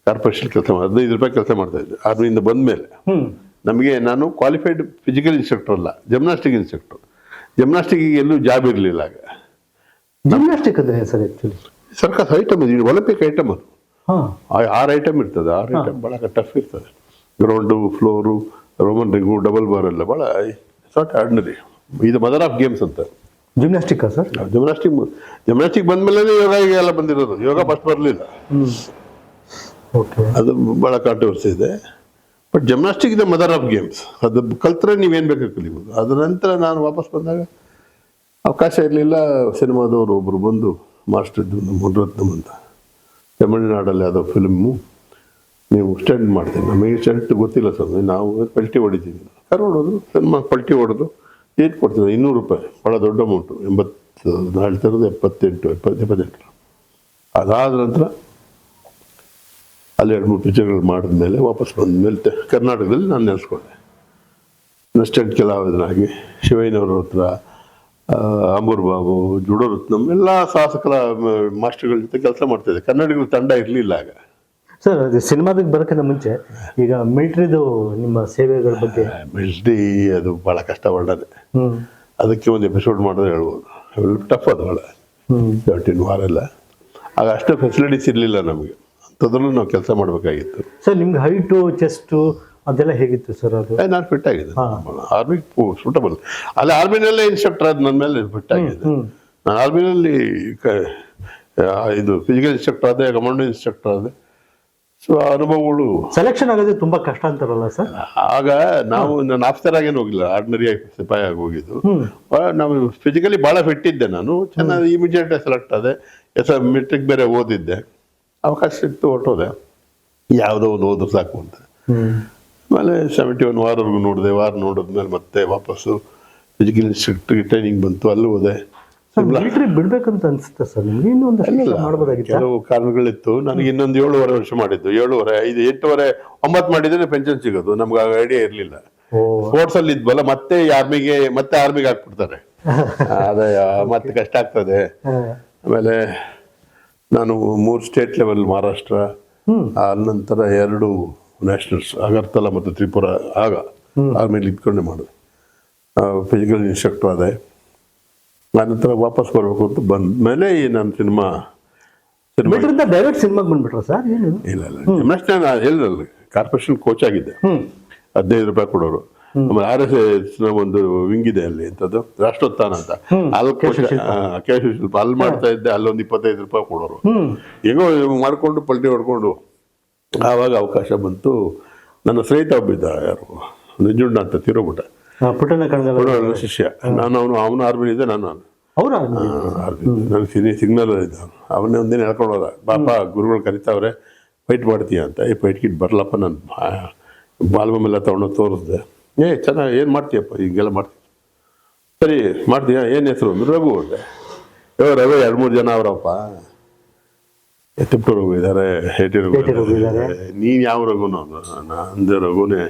ಕಾರ್ಪೊರೇಷನ್ ಕೆಲಸ ಮಾಡಿ ಹದಿನೈದು ರೂಪಾಯಿ ಕೆಲಸ ಮಾಡ್ತಾ ಇದ್ದೆ. ಆರ್ಮಿಯಿಂದ ಬಂದ ಮೇಲೆ ನಮಗೆ ನಾನು ಕ್ವಾಲಿಫೈಡ್ ಫಿಸಿಕಲ್ ಇನ್ಸ್ಟ್ರಕ್ಟರ್ ಅಲ್ಲ ಜಿಮ್ನಾಸ್ಟಿಕ್ ಇನ್ಸ್ಟ್ರಕ್ಟರ್ ಜಿಮ್ನಾಸ್ಟಿಕ್ಕಿಗೆ ಎಲ್ಲೂ ಜಾಬ್ ಇರಲಿಲ್ಲ ಆಗ. ಜಿಮ್ನಾಸ್ಟಿಕ್ ಅಂದರೆ ಸರ್ ಆ್ಯಕ್ಚುಲಿ ಸರ್ಕಸ್ ಐಟಮ್ ಇದು ಒಲಿಂಪಿಕ್ ಐಟಮ್ ಅದು. ಆರು ಐಟಮ್ ಇರ್ತದೆ ಆರು ಐಟಮ್ ಭಾಳ ಟಫ್ ಇರ್ತದೆ. Ground floor Roman ring double bar ಎಲ್ಲ ಭಾಳ ನಾಟ್ ಆರ್ಡಿನರಿ ಇದು ಮದರ್ ಆಫ್ ಗೇಮ್ಸ್ ಅಂತ. ಜಿಮ್ನಾಸ್ಟಿಕ್ ಸರ್ ಜಿಮ್ನಾಸ್ಟಿಕ್ ಜಿಮ್ನಾಸ್ಟಿಕ್ ಬಂದ್ಮೇಲೆ ಯೋಗ ಈಗ ಎಲ್ಲ ಬಂದಿರೋದು. ಯೋಗ ಫಸ್ಟ್ ಬರಲಿಲ್ಲ. ಓಕೆ ಅದು ಭಾಳ ಕಾಂಟ್ರವರ್ಸಿ ಇದೆ. ಬಟ್ ಜಿಮ್ನಾಸ್ಟಿಕ್ ಇದೆ ಮದರ್ ಆಫ್ ಗೇಮ್ಸ್ ಅದು ಕಲ್ತ್ರೆ ನೀವೇನು ಬೇಕು ಕಲಿಬೋದು ಅದರ ನಂತರ ನಾನು ವಾಪಸ್ ಬಂದಾಗ ಅವಕಾಶ ಇರಲಿಲ್ಲ. ಸಿನಿಮಾದವರು ಒಬ್ಬರು ಬಂದು ಮಾಸ್ಟರ್ ಇದ್ದು ನಮ್ಮ ಮುನ್ರತ್ನಂ ಅಂತ. ತಮಿಳುನಾಡಲ್ಲಿ ಯಾವುದೋ ಫಿಲ್ಮು ನೀವು ಸ್ಟಂಟ್ ಮಾಡ್ತೀನಿ. ನಮಗೆ ಸ್ಟಂಟ್ ಗೊತ್ತಿಲ್ಲ ಸರ್. ನಾವು ಪಲ್ಟಿ ಹೊಡಿತೀವಿ. ಕರ್ಕೊಂಡು ಹೋದ್ರು ಸಿನಿಮಾ ಪಲ್ಟಿ ಹೊಡೆದು ಏನು ಕೊಡ್ತೀನಿ. ಇನ್ನೂರು ರೂಪಾಯಿ. ಭಾಳ ದೊಡ್ಡ ಅಮೌಂಟು ಎಂಬತ್ತು, ನಾಳೆ ಹೇಳ್ತಿರೋದು ಎಪ್ಪತ್ತೆಂಟು, ಎಪ್ಪತ್ತು, ಎಪ್ಪತ್ತೆಂಟು. ಅದಾದ ನಂತರ ಅಲ್ಲಿ ಎರಡು ಮೂರು ಪಿಕ್ಚರ್ಗಳು ಮಾಡಿದ್ಮೇಲೆ ವಾಪಸ್ ಬಂದ ಮೇಲೆ ಕರ್ನಾಟಕದಲ್ಲಿ ನಾನು ನೆನೆಸ್ಕೊಂಡೆ ಸ್ಟಂಟ್ ಕಲಾವಿದನಾಗಿ ಶಿವಯ್ಯನವ್ರ ಹತ್ರ ಅಂಬೂರ್ ಬಾಬು ಜುಡೋ ಎಲ್ಲ ಶಾಸಕರ ಮಾಸ್ಟರ್ಗಳ ಜೊತೆ ಕೆಲಸ ಮಾಡ್ತಾಯಿದ್ದೆ ಕನ್ನಡಿಗರ ತಂಡ ಇರಲಿಲ್ಲ ಆಗ. ಸರ್ ಅದು ಸಿನಿಮಾದಕ್ಕೆ ಬರೋಕ್ಕಿಂತ ಮುಂಚೆ ಈಗ ಮಿಲ್ಟ್ರಿದು ನಿಮ್ಮ ಸೇವೆಗಳ ಬಗ್ಗೆ. ಮಿಲ್ಟ್ರಿ ಅದು ಭಾಳ ಕಷ್ಟ ಒಳ್ಳೆದೆ ಹ್ಮ್. ಅದಕ್ಕೆ ಒಂದು ಎಪಿಸೋಡ್ ಮಾಡಿದ್ರೆ ಹೇಳ್ಬೋದು. ಟಫ್ ಅದು ಭಾಳ ಸೆವೆಂಟೀನ್ ವಾರ ಎಲ್ಲ ಆಗ ಅಷ್ಟು ಫೆಸಿಲಿಟೀಸ್ ಇರಲಿಲ್ಲ ನಮಗೆ. ಅಂಥದ್ರಲ್ಲೂ ನಾವು ಕೆಲಸ ಮಾಡಬೇಕಾಗಿತ್ತು. ಸರ್ ನಿಮ್ಗೆ ಹೈಟು ಚೆಸ್ಟು ಅದೆಲ್ಲ ಹೇಗಿತ್ತು ಸರ್ ಅದು? ನಾನು ಫಿಟ್ ಆಗಿದೆ ಹಾ. ಆರ್ಮಿ ಸೂಟಬಲ್ ಅಲ್ಲಿ ಆರ್ಮಿನಲ್ಲೇ ಇನ್ಸ್ಟ್ರಕ್ಟರ್ ಆದ ನನ್ನ ಮೇಲೆ ಫಿಟ್ ಆಗಿದೆ ನಾನು ಆರ್ಮಿನಲ್ಲಿ ಇದು ಫಿಸಿಕಲ್ ಇನ್ಸ್ಟ್ರಕ್ಟರ್ ಆದೆ ಕಮಾಂಡೋ ಇನ್ಸ್ಟ್ರಕ್ಟರ್ ಆದೆ. ಸೊ ಆ ಅನುಭವಗಳು. ಸೆಲೆಕ್ಷನ್ ಆಗೋದು ತುಂಬಾ ಕಷ್ಟ ಅಂತಾರಲ್ಲ ಸರ್? ಆಗ ನಾವು ನಾನು ಆಫೀಸರ್ ಆಗೇನು ಹೋಗಿಲ್ಲ ಆರ್ಡಿನರಿ ಸಿಪಾಯಿ ಆಗಿ ಹೋಗಿದ್ದು. ನಾವು ಫಿಸಿಕಲಿ ಭಾಳ ಫಿಟ್ ಇದ್ದೆ ನಾನು. ಚೆನ್ನಾಗಿ ಇಮಿಡಿಯೇಟ್ ಸೆಲೆಕ್ಟ್ ಆದೆ. ಎಸ್ ಮೆಟ್ರಿಕ್ ಬೇರೆ ಓದಿದ್ದೆ. ಅವಕಾಶ ಸಿಕ್ತು ಹೊಟ್ಟೋದೆ ಯಾವುದೋ ಒಂದು ಓದ್ರೆ ಸಾಕು ಅಂತ. ಆಮೇಲೆ ಸೆವೆಂಟಿ ಒನ್ ವಾರವರೆಗೂ ನೋಡಿದೆ ವಾರ ನೋಡಿದ್ಮೇಲೆ ಮತ್ತೆ ವಾಪಸ್ಸು. ಫಿಸಿಕಲ್ ಇನ್ಸ್ಟ್ರಕ್ಟರ್ ಟ್ರೈನಿಂಗ್ ಬಂತು ಅಲ್ಲಿ ಹೋದೆ. ಮಿಲಿಟ್ರಿ ಬಿಡ್ಬೇಕಂತ ಅನ್ಸುತ್ತೆ ಸರ್. ನಿಮ್ಗೆ ಇನ್ನೂ ಒಂದಷ್ಟು ಕೆಲವು ಕಾರಣಗಳಿತ್ತು. ನನಗೆ ಇನ್ನೊಂದು ಏಳುವರೆ ವರ್ಷ ಮಾಡಿದ್ದು. ಏಳುವರೆ ಐದು ಎಂಟುವರೆ ಒಂಬತ್ತು ಮಾಡಿದ್ರೆ ಪೆನ್ಷನ್ ಸಿಗೋದು. ನಮ್ಗೆ ಆಗ ಐಡಿಯಾ ಇರಲಿಲ್ಲ. ಸ್ಪೋರ್ಟ್ಸ್ ಅಲ್ಲಿ ಇದ್ವಲ್ಲ ಮತ್ತೆ ಆರ್ಮಿಗೆ ಮತ್ತೆ ಆರ್ಮಿಗೆ ಹಾಕ್ಬಿಡ್ತಾರೆ. ಅದೇ ಮತ್ತೆ ಕಷ್ಟ ಆಗ್ತದೆ. ಆಮೇಲೆ ನಾನು ಮೂರು ಸ್ಟೇಟ್ ಲೆವೆಲ್ ಮಹಾರಾಷ್ಟ್ರ ನಂತರ ಎರಡು ನ್ಯಾಷನಲ್ಸ್ ಅಗರ್ತಲಾ ಮತ್ತು ತ್ರಿಪುರ ಆಗ ಆರ್ಮಿಲಿ ಇದ್ಕೊಂಡೆ ಮಾಡಿದೆ. ಫಿಸಿಕಲ್ ಇನ್ಸ್ಟ್ರಕ್ಟರ್ ಆದೆ. ಆನಂತರ ವಾಪಸ್ ಬರಬೇಕು ಅಂತ ಬಂದ ಮೇಲೆ ಈ ನನ್ನ ಸಿನಿಮಾ ಮಿಲಿಟ್ರಿಂದ ಡೈರೆಕ್ಟ್ ಸಿನಿಮಾಗೆ ಬಂದ್ಬಿಟ್ರ ಸರ್ ಏನು ಇಲ್ಲ ಇಲ್ಲ. ಜಿಮ್ನಾಸ್ಟ್ ನಾನು ಹೇಳಿದ್ರಲ್ಲ ಕಾರ್ಪೊರೇಷನ್ ಕೋಚ್ ಆಗಿದ್ದೆ. ಹದಿನೈದು ರೂಪಾಯಿ ಕೊಡೋರು. ಆಮೇಲೆ ಆರ್ ಎಸ್ ಎಸ್ ಒಂದು ವಿಂಗ್ ಇದೆ ಅಲ್ಲಿ ಎಂಥದ್ದು ರಾಷ್ಟ್ರೋತ್ಥಾನ ಅಂತ. ಅಲ್ಲಿ ಕೇಶವಶಿಲ್ಪ ಅಲ್ಲಿ ಮಾಡ್ತಾ ಇದ್ದೆ ಅಲ್ಲೊಂದು ಇಪ್ಪತ್ತೈದು ರೂಪಾಯಿ ಕೊಡೋರು. ಹೆಂಗೋ ಮಾಡ್ಕೊಂಡು ಪಲ್ಟಿ ಹೊಡ್ಕೊಂಡು ಆವಾಗ ಅವಕಾಶ ಬಂತು. ನನ್ನ ಸ್ನೇಹಿತ ಒಬ್ಬಿದ್ದ ಯಾರು? ನಿಜುಣ್ಣ ಅಂತ ತಿರೋಬಿಟ್ಟ ಆ, ಪುಟ್ಟಣ್ಣ ಕಣಗಲ್ ಶಿಷ್ಯ. ನಾನು ಅವನು ಅವನ ಆರ್ಮಿ ಇದ್ದೆ ನಾನು ನಾನು. ಅವ್ರ ನನ್ನ ಸಿನಿ ಸಿಗ್ನಲ್ ಇದ್ದ ಅವನು. ಅವನೇ ಒಂದಿನ ಹೇಳ್ಕೊಂಡು ಹೋದ ಗುರುಗಳು ಕರಿತಾವ್ರೆ ಫೈಟ್ ಮಾಡ್ತೀಯ ಅಂತ. ಈ ಫೈಟ್ ಕಿಟ್ ಬರಲಪ್ಪ ನಾನು ಬಾಲ್ಬಮ್ ಎಲ್ಲ ತೊಗೊಂಡು ತೋರಿಸ್ದೆ. ಏ ಚೆನ್ನಾಗಿ ಏನು ಮಾಡ್ತೀಯಪ್ಪ ಹಿಂಗೆಲ್ಲ ಮಾಡ್ತೀಯ? ಸರಿ ಮಾಡ್ತೀಯ ಏನು ಹೆಸರು? ಅಂದ್ರೆ ರಘು ಅಂದೆ ಯೋ ರಘು ಎರಡು ಮೂರು ಜನ ಅವರಪ್ಪ. ತಿಪ್ಪೂರು ರಘು ಇದ್ದಾರೆ ಹೇಟಿ ರಘು ನೀನು ಇದ್ದಾರೆ. ಯಾವ ರಘುನು? ಅಂದೆ ರಘುನೇ.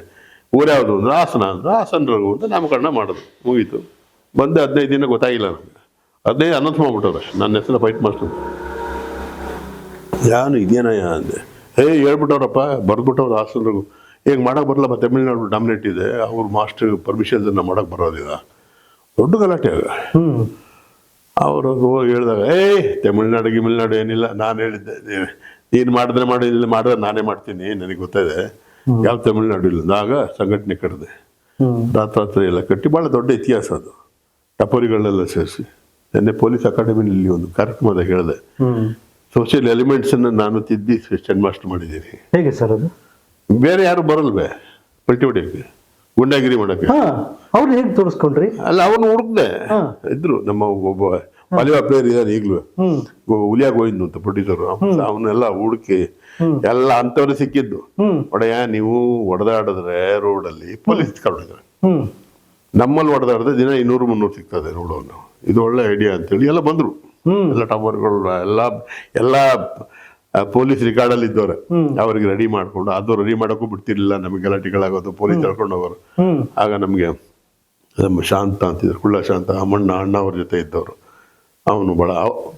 ಊರು ಯಾವುದು? ಅಂದ್ರೆ ಹಾಸನ ಅಂದ್ರೆ ಹಾಸನರು ಅಂತ ನಾಮಕರಣ ಮಾಡೋದು. ಮುಗೀತು. ಬಂದೆ ಹದಿನೈದು ದಿನ ಗೊತ್ತಾಗಿಲ್ಲ ನನಗೆ ಹದಿನೈದು ಅನೌನ್ಸ್ ಮಾಡ್ಬಿಟ್ಟವ್ರೆ ನನ್ನ ಹೆಸರು ಫೈಟ್ ಮಾಸ್ಟರ್. ಯಾನು ಇದೇನಯ್ಯ ಅಂದೆ. ಹೇ ಹೇಳ್ಬಿಟ್ಟವ್ರಪ್ಪ ಬರ್ದ್ಬಿಟ್ಟವ್ರು ಹಾಸನರು ಹೇಗೆ ಮಾಡೋಕೆ ಮಾಡಕ್ಕೆ ಬರಲ್ಲಪ್ಪ ತಮಿಳ್ನಾಡು ಡಾಮಿನೇಟ್ ಇದೆ. ಅವ್ರ ಮಾಸ್ಟರ್ ಪರ್ಮಿಷನ್ ಮಾಡೋಕೆ ಬರೋದಿಲ್ಲ. ದೊಡ್ಡ ಗಲಾಟೆ ಆಗ. ಅವರು ಹೋಗಿ ಹೇಳಿದಾಗ ಏಯ್ ತಮಿಳ್ನಾಡು ಗಿಮಿಳ್ನಾಡು ಏನಿಲ್ಲ ನಾನು ಹೇಳಿದ್ದೆ. ನೀನು ಮಾಡಿದ್ರೆ ಮಾಡಿ ಇಲ್ಲ ಮಾಡಿದ್ರೆ ನಾನೇ ಮಾಡ್ತೀನಿ ನನಗೆ ಗೊತ್ತಿದೆ ಯಾವ ತಮಿಳ್ನಾಡು ಇಲ್ಲ ನಾಗ ಸಂಘಟನೆ ಕಟ್ಟಿದೆ. ದಾತ್ರಾತ್ರೆ ರಾತ್ರಾತ್ರಿ ಎಲ್ಲ ಕಟ್ಟಿ ಭಾಳ ದೊಡ್ಡ ಇತಿಹಾಸ ಅದು. ಟಪರಿಗಳನ್ನೆಲ್ಲ ಸೇರಿಸಿ. ನಿನ್ನೆ ಪೊಲೀಸ್ ಅಕಾಡೆಮಿನಲ್ಲಿ ಒಂದು ಕಾರ್ಯಕ್ರಮದಾಗ ಹೇಳಿದೆ. ಸೋಷಿಯಲ್ ಎಲಿಮೆಂಟ್ಸ್ ಅನ್ನ ನಾನು ತಿದ್ದಿ ಸ್ಟೆಂಡ್ ಮಾಸ್ಟರ್ ಮಾಡಿದ್ದೀನಿ. ಹೇಗೆ ಸರ್ ಅದು? ಬೇರೆ ಯಾರು ಬರಲ್ವೇ? ಪಲ್ಟಿ ಹೊಡಿಯಕ್ಕೆ ಗುಂಡಾಗಿರಿ ಮಾಡಕ್ಕೆ ಅವ್ರು ಹೇಗೆ ತೋರಿಸ್ಕೊಂಡ್ರಿ? ಅಲ್ಲ ಅವನು ಹುಡುಕ್ದೆ. ಹಾ. ಇದ್ರು ನಮ್ಮ ಒಬ್ಬ ಮಲಿವಾ ಪ್ಲೇಯರ್ ಇದ್ದಾರೆ ಈಗಲೂ. ಹ್ಮ್. ಹೋಯ್ದು ಅಂತ ಪ್ರೊಡ್ಯೂಸರು ಅವನ್ನೆಲ್ಲ ಹುಡುಕಿ ಎಲ್ಲ ಅಂಥವ್ರು ಸಿಕ್ಕಿದ್ದು. ಒಡೆಯ ನೀವು ರೋಡ್ ರೋಡಲ್ಲಿ ಪೊಲೀಸ್ ಕರ್ಕೊಂಡಿದ್ದಾರೆ ನಮ್ಮಲ್ಲಿ ಹೊಡೆದಾಡಿದ್ರೆ ದಿನ ಇನ್ನೂರು ಮುನ್ನೂರು ಸಿಗ್ತದೆ ರೋಡನ್ನು. ಇದು ಒಳ್ಳೆ ಐಡಿಯಾ ಅಂತೇಳಿ ಎಲ್ಲ ಬಂದರು. ಎಲ್ಲ ಟವರ್ಗಳು ಎಲ್ಲ ಎಲ್ಲ ಪೊಲೀಸ್ ರೆಕಾರ್ಡಲ್ಲಿ ಇದ್ದವ್ರೆ. ಅವ್ರಿಗೆ ರೆಡಿ ಮಾಡ್ಕೊಂಡು ಅದು ರೆಡಿ ಮಾಡೋಕ್ಕೂ ಬಿಡ್ತಿರ್ಲಿಲ್ಲ. ನಮಗೆ ಗಲಾಟೆಗಳಾಗೋದು ಪೊಲೀಸ್ ಹೇಳ್ಕೊಂಡು ಹೋಗೋರು. ಆಗ ನಮಗೆ ನಮ್ಮ ಶಾಂತ ಅಂತಿದ್ರು ಕುಳ್ಳ ಶಾಂತ ಅಮ್ಮಣ್ಣ ಅಣ್ಣ ಅವ್ರ ಜೊತೆ ಇದ್ದವರು. ಅವನು ಬಹಳ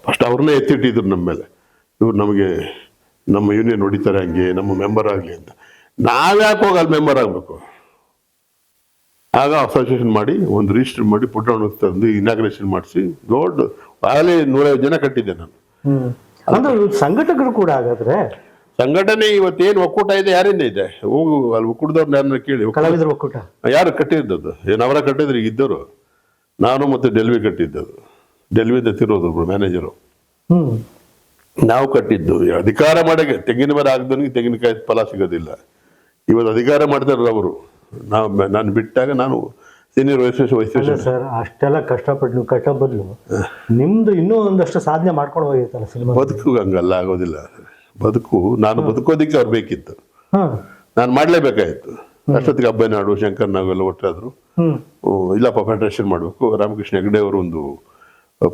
ಫಸ್ಟ್ ಅವ್ರನ್ನೇ ಎತ್ತಿಟ್ಟಿದ್ರು ನಮ್ಮ ಮೇಲೆ ಇವ್ರು ನಮಗೆ ನಮ್ಮ ಯೂನಿಯನ್ ಹೊಡಿತಾರೆ ಹಂಗೆ ನಮ್ಮ ಮೆಂಬರ್ ಆಗಲಿ ಅಂತ. ನಾವ್ಯಾಕೆ ಹೋಗಿ ಅಲ್ಲಿ ಮೆಂಬರ್ ಆಗಬೇಕು? ಆಗ ಅಸೋಸಿಯೇಷನ್ ಮಾಡಿ ಒಂದು ರಿಜಿಸ್ಟರ್ ಮಾಡಿ ಪುಟ್ಟ ತಂದು ಇನಾಗ್ರೇಷನ್ ಮಾಡಿಸಿ ದೊಡ್ಡ ಆಗಲೇ ನೂರೈವತ್ತು ಜನ ಕಟ್ಟಿದ್ದೆ ನಾನು. ಅಂದ್ರೆ ಸಂಘಟಕರು ಕೂಡ ಹಾಗಾದ್ರೆ? ಸಂಘಟನೆ ಇವತ್ತೇನು ಒಕ್ಕೂಟ ಇದೆ ಯಾರಿಂದ ಇದೆ? ಹೋಗು ಅಲ್ಲಿ ಒಕ್ಕೂಟದವ್ರನ್ನ ಯಾರನ್ನ ಕೇಳಿ ಕಲಾವಿದರ ಒಕ್ಕೂಟ. ಯಾರು ಕಟ್ಟಿದ್ದದ್ದು? ಏನು ಅವರ ಕಟ್ಟಿದ್ರೆ ಈಗ ಇದ್ದರು ನಾನು ಮತ್ತೆ ಡೆಲ್ವಿ ಕಟ್ಟಿದ್ದದು ಡೆಲ್ವಿಯಿಂದ ತಿರೋದು ಒಬ್ರು ಮ್ಯಾನೇಜರು ನಾವು ಕಟ್ಟಿದ್ದು. ಅಧಿಕಾರ ಮಾಡಕ್ಕೆ ತೆಂಗಿನ ಮರ ಆಗದವನಿಗೆ ತೆಂಗಿನಕಾಯಿ ಫಲ ಸಿಗೋದಿಲ್ಲ. ಇವತ್ತು ಅಧಿಕಾರ ಮಾಡ್ತಾರಲ್ಲ ಅವರು. ನಾವು ನಾನು ಬಿಟ್ಟಾಗ ನಾನು ಸೀನಿಯರ್ ವಯಸ್ಸು ವಯಸ್ಸು ಸರ್ ಅಷ್ಟೆಲ್ಲ ಕಷ್ಟಪಟ್ಟು ನೀವು ಕಷ್ಟ ಬದಲು ನಿಮ್ದು ಇನ್ನೂ ಒಂದಷ್ಟು ಸಾಧನೆ ಮಾಡ್ಕೊಂಡು ಹೋಗಿತ್ತಲ್ಲ ಸಿನಿಮಾ? ಬದುಕು ಹಂಗಲ್ಲ ಆಗೋದಿಲ್ಲ. ಬದುಕು ನಾನು ಬದುಕೋದಿಕ್ಕೆ ಅವ್ರು ಬೇಕಿತ್ತು. ನಾನು ಮಾಡಲೇಬೇಕಾಯಿತು. ಅಷ್ಟೊತ್ತಿಗೆ ಹಬ್ಬ ನಾಡು ಶಂಕರ್ ಎಲ್ಲ ಒಟ್ಟಾದ್ರು. ಇಲ್ಲಪ್ಪ ಫೆಡರೇಷನ್ ಮಾಡಬೇಕು. ರಾಮಕೃಷ್ಣ ಹೆಗಡೆ ಅವರು ಒಂದು